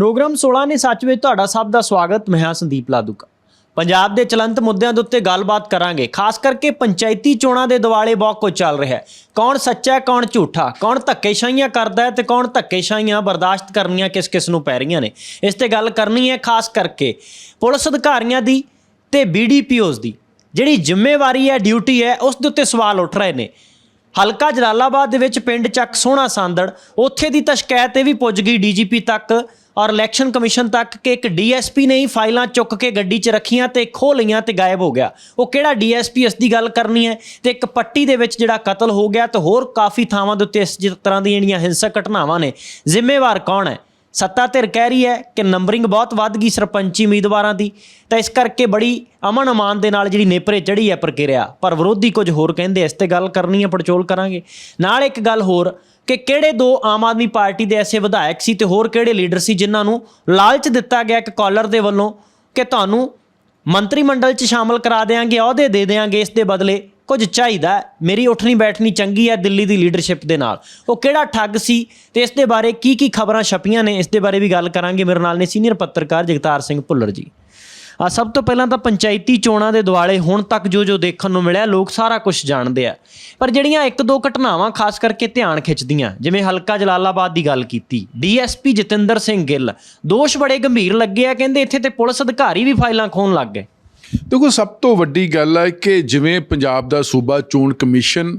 Programme 16 ਨੇ ਸੱਚ ਵਿੱਚ ਤੁਹਾਡਾ ਸਭ ਦਾ ਸਵਾਗਤ। ਮੈਂ ਹਾਂ ਸੰਦੀਪ ਲਾਦੂਕਾ। ਪੰਜਾਬ ਦੇ ਚਲੰਤ ਮੁੱਦਿਆਂ ਦੇ ਉੱਤੇ ਗੱਲਬਾਤ ਕਰਾਂਗੇ। ਖਾਸ ਕਰਕੇ ਪੰਚਾਇਤੀ ਚੋਣਾਂ ਦੇ ਦਿਵਾਲੇ ਬਹੁਤ ਕੁਝ ਚੱਲ ਰਿਹਾ ਹੈ। ਕੌਣ ਸੱਚਾ ਹੈ ਕੌਣ ਝੂਠਾ? ਕੌਣ ਧੱਕੇਸ਼ਾਹੀਆਂ ਕਰਦਾ ਹੈ ਤੇ ਕੌਣ ਧੱਕੇਸ਼ਾਹੀਆਂ ਬਰਦਾਸ਼ਤ ਕਰਨੀਆਂ ਕਿਸ ਕਿਸ ਨੂੰ ਪੈ ਰਹੀਆਂ ਨੇ? ਇਸ ਤੇ ਗੱਲ ਕਰਨੀ ਹੈ ਖਾਸ ਕਰਕੇ ਪੁਲਿਸ ਅਧਿਕਾਰੀਆਂ ਦੀ ਤੇ ਬੀਡੀਪੀਓਜ਼ ਦੀ। ਜਿਹੜੀ ਜ਼ਿੰਮੇਵਾਰੀ ਹੈ, ਡਿਊਟੀ ਹੈ, ਉਸ ਦੇ ਉੱਤੇ ਸਵਾਲ ਉੱਠ ਰਹੇ ਨੇ। ਹਲਕਾ ਜਲਾਲਾਬਾਦ ਦੇ ਵਿੱਚ ਪਿੰਡ ਚੱਕ ਸੋਹਣਾ ਸਾਂਦੜ। ਉੱਥੇ ਦੀ ਤਾਂ ਸ਼ਿਕਾਇਤ ਇਹ ਵੀ ਪੁੱਜ ਗਈ ਡੀਜੀਪੀ ਤੱਕ ਔਰ ਇਲੈਕਸ਼ਨ ਕਮਿਸ਼ਨ ਤੱਕ ਕਿ ਇੱਕ ਡੀਐਸਪੀ ਨੇ ਹੀ ਫਾਈਲਾਂ ਚੁੱਕ ਕੇ ਗੱਡੀ 'ਚ ਰੱਖੀਆਂ ਤੇ ਖੋਹ ਲਈਆਂ ਤੇ ਗਾਇਬ ਹੋ ਗਿਆ। ਉਹ ਕਿਹੜਾ ਡੀਐਸਪੀ ਇਸ ਦੀ ਗੱਲ ਕਰਨੀ ਹੈ? ਤੇ ਇੱਕ ਪੱਟੀ ਦੇ ਵਿੱਚ ਜਿਹੜਾ ਕਤਲ ਹੋ ਗਿਆ ਤੇ ਹੋਰ ਕਾਫੀ ਥਾਵਾਂ ਦੇ ਉੱਤੇ ਇਸ ਜਿ- ਤਰ੍ਹਾਂ ਦੀਆਂ ਜਿਹੜੀਆਂ ਹਿੰਸਕ ਘਟਨਾਵਾਂ ਨੇ, ਜ਼ਿੰਮੇਵਾਰ ਕੌਣ ਹੈ? ਸੱਤਾ ਧਿਰ ਕਹਿ ਰਹੀ ਹੈ ਕਿ ਨੰਬਰਿੰਗ ਬਹੁਤ ਵੱਧ ਗਈ ਸਰਪੰਚੀ ਉਮੀਦਵਾਰਾਂ ਦੀ, ਤਾਂ ਇਸ ਕਰਕੇ ਬੜੀ ਅਮਨ ਅਮਾਨ ਦੇ ਨਾਲ ਜਿਹੜੀ ਨੇਪਰੇ ਚੜੀ ਹੈ ਪ੍ਰਕਿਰਿਆ, ਪਰ ਵਿਰੋਧੀ ਕੁਝ ਹੋਰ ਕਹਿੰਦੇ ਇਸ ਤੇ ਗੱਲ ਕਰਨੀ ਹੈ, ਪੜਚੋਲ ਕਰਾਂਗੇ। ਨਾਲ ਇੱਕ ਗੱਲ ਹੋਰ ਕਿ ਕਿਹੜੇ ਦੋ ਆਮ ਆਦਮੀ ਪਾਰਟੀ ਦੇ ਐਸੇ ਵਿਧਾਇਕ ਸੀ ਤੇ ਹੋਰ ਕਿਹੜੇ ਲੀਡਰ ਸੀ ਜਿਨ੍ਹਾਂ ਨੂੰ ਲਾਲਚ ਦਿੱਤਾ ਗਿਆ ਇੱਕ ਕਾਲਰ ਦੇ ਵੱਲੋਂ ਕਿ ਤੁਹਾਨੂੰ ਮੰਤਰੀ ਮੰਡਲ 'ਚ ਸ਼ਾਮਲ ਕਰਾ ਦੇਾਂਗੇ ਅਹੁਦੇ ਦੇ ਦੇਾਂਗੇ ਇਸ ਦੇ ਬਦਲੇ ਕੁਝ ਚਾਹੀਦਾ, ਮੇਰੀ ਉੱਠਣੀ ਬੈਠਣੀ ਚੰਗੀ ਹੈ ਦਿੱਲੀ ਦੀ ਲੀਡਰਸ਼ਿਪ ਦੇ ਨਾਲ। ਉਹ ਕਿਹੜਾ ਠੱਗ ਸੀ ਤੇ ਇਸ ਦੇ ਬਾਰੇ ਕੀ ਕੀ ਖਬਰਾਂ ਛਪੀਆਂ ਨੇ, ਇਸ ਦੇ ਬਾਰੇ ਵੀ ਗੱਲ ਕਰਾਂਗੇ। ਮੇਰੇ ਨਾਲ ਨੇ ਸੀਨੀਅਰ ਪੱਤਰਕਾਰ ਜਗਤਾਰ ਸਿੰਘ ਭੁੱਲਰ ਜੀ। ਆ ਸਭ ਤੋਂ ਪਹਿਲਾਂ ਤਾਂ ਪੰਚਾਇਤੀ ਚੋਣਾਂ ਦੇ ਦੁਆਲੇ ਹੁਣ ਤੱਕ ਜੋ ਜੋ ਦੇਖਣ ਨੂੰ ਮਿਲਿਆ, ਲੋਕ ਸਾਰਾ ਕੁਝ ਜਾਣਦੇ ਆ। ਪਰ ਜਿਹੜੀਆਂ ਇੱਕ ਦੋ ਘਟਨਾਵਾਂ ਖਾਸ ਕਰਕੇ ਧਿਆਨ ਖਿੱਚਦੀਆਂ, ਜਿਵੇਂ ਹਲਕਾ ਜਲਾਲਾਬਾਦ ਦੀ ਗੱਲ ਕੀਤੀ, ਡੀਐਸਪੀ ਜਤਿੰਦਰ ਸਿੰਘ ਗਿੱਲ, ਦੋਸ਼ ਬੜੇ ਗੰਭੀਰ ਲੱਗੇ ਆ, ਕਹਿੰਦੇ ਇੱਥੇ ਤੇ ਪੁਲਿਸ ਅਧਿਕਾਰੀ ਵੀ ਫਾਈਲਾਂ ਖੋਣ ਲੱਗ ਗਏ। ਦੇਖੋ ਸਭ ਤੋਂ ਵੱਡੀ ਗੱਲ ਹੈ ਕਿ ਜਿਵੇਂ ਪੰਜਾਬ ਦਾ ਸੂਬਾ ਚੋਣ ਕਮਿਸ਼ਨ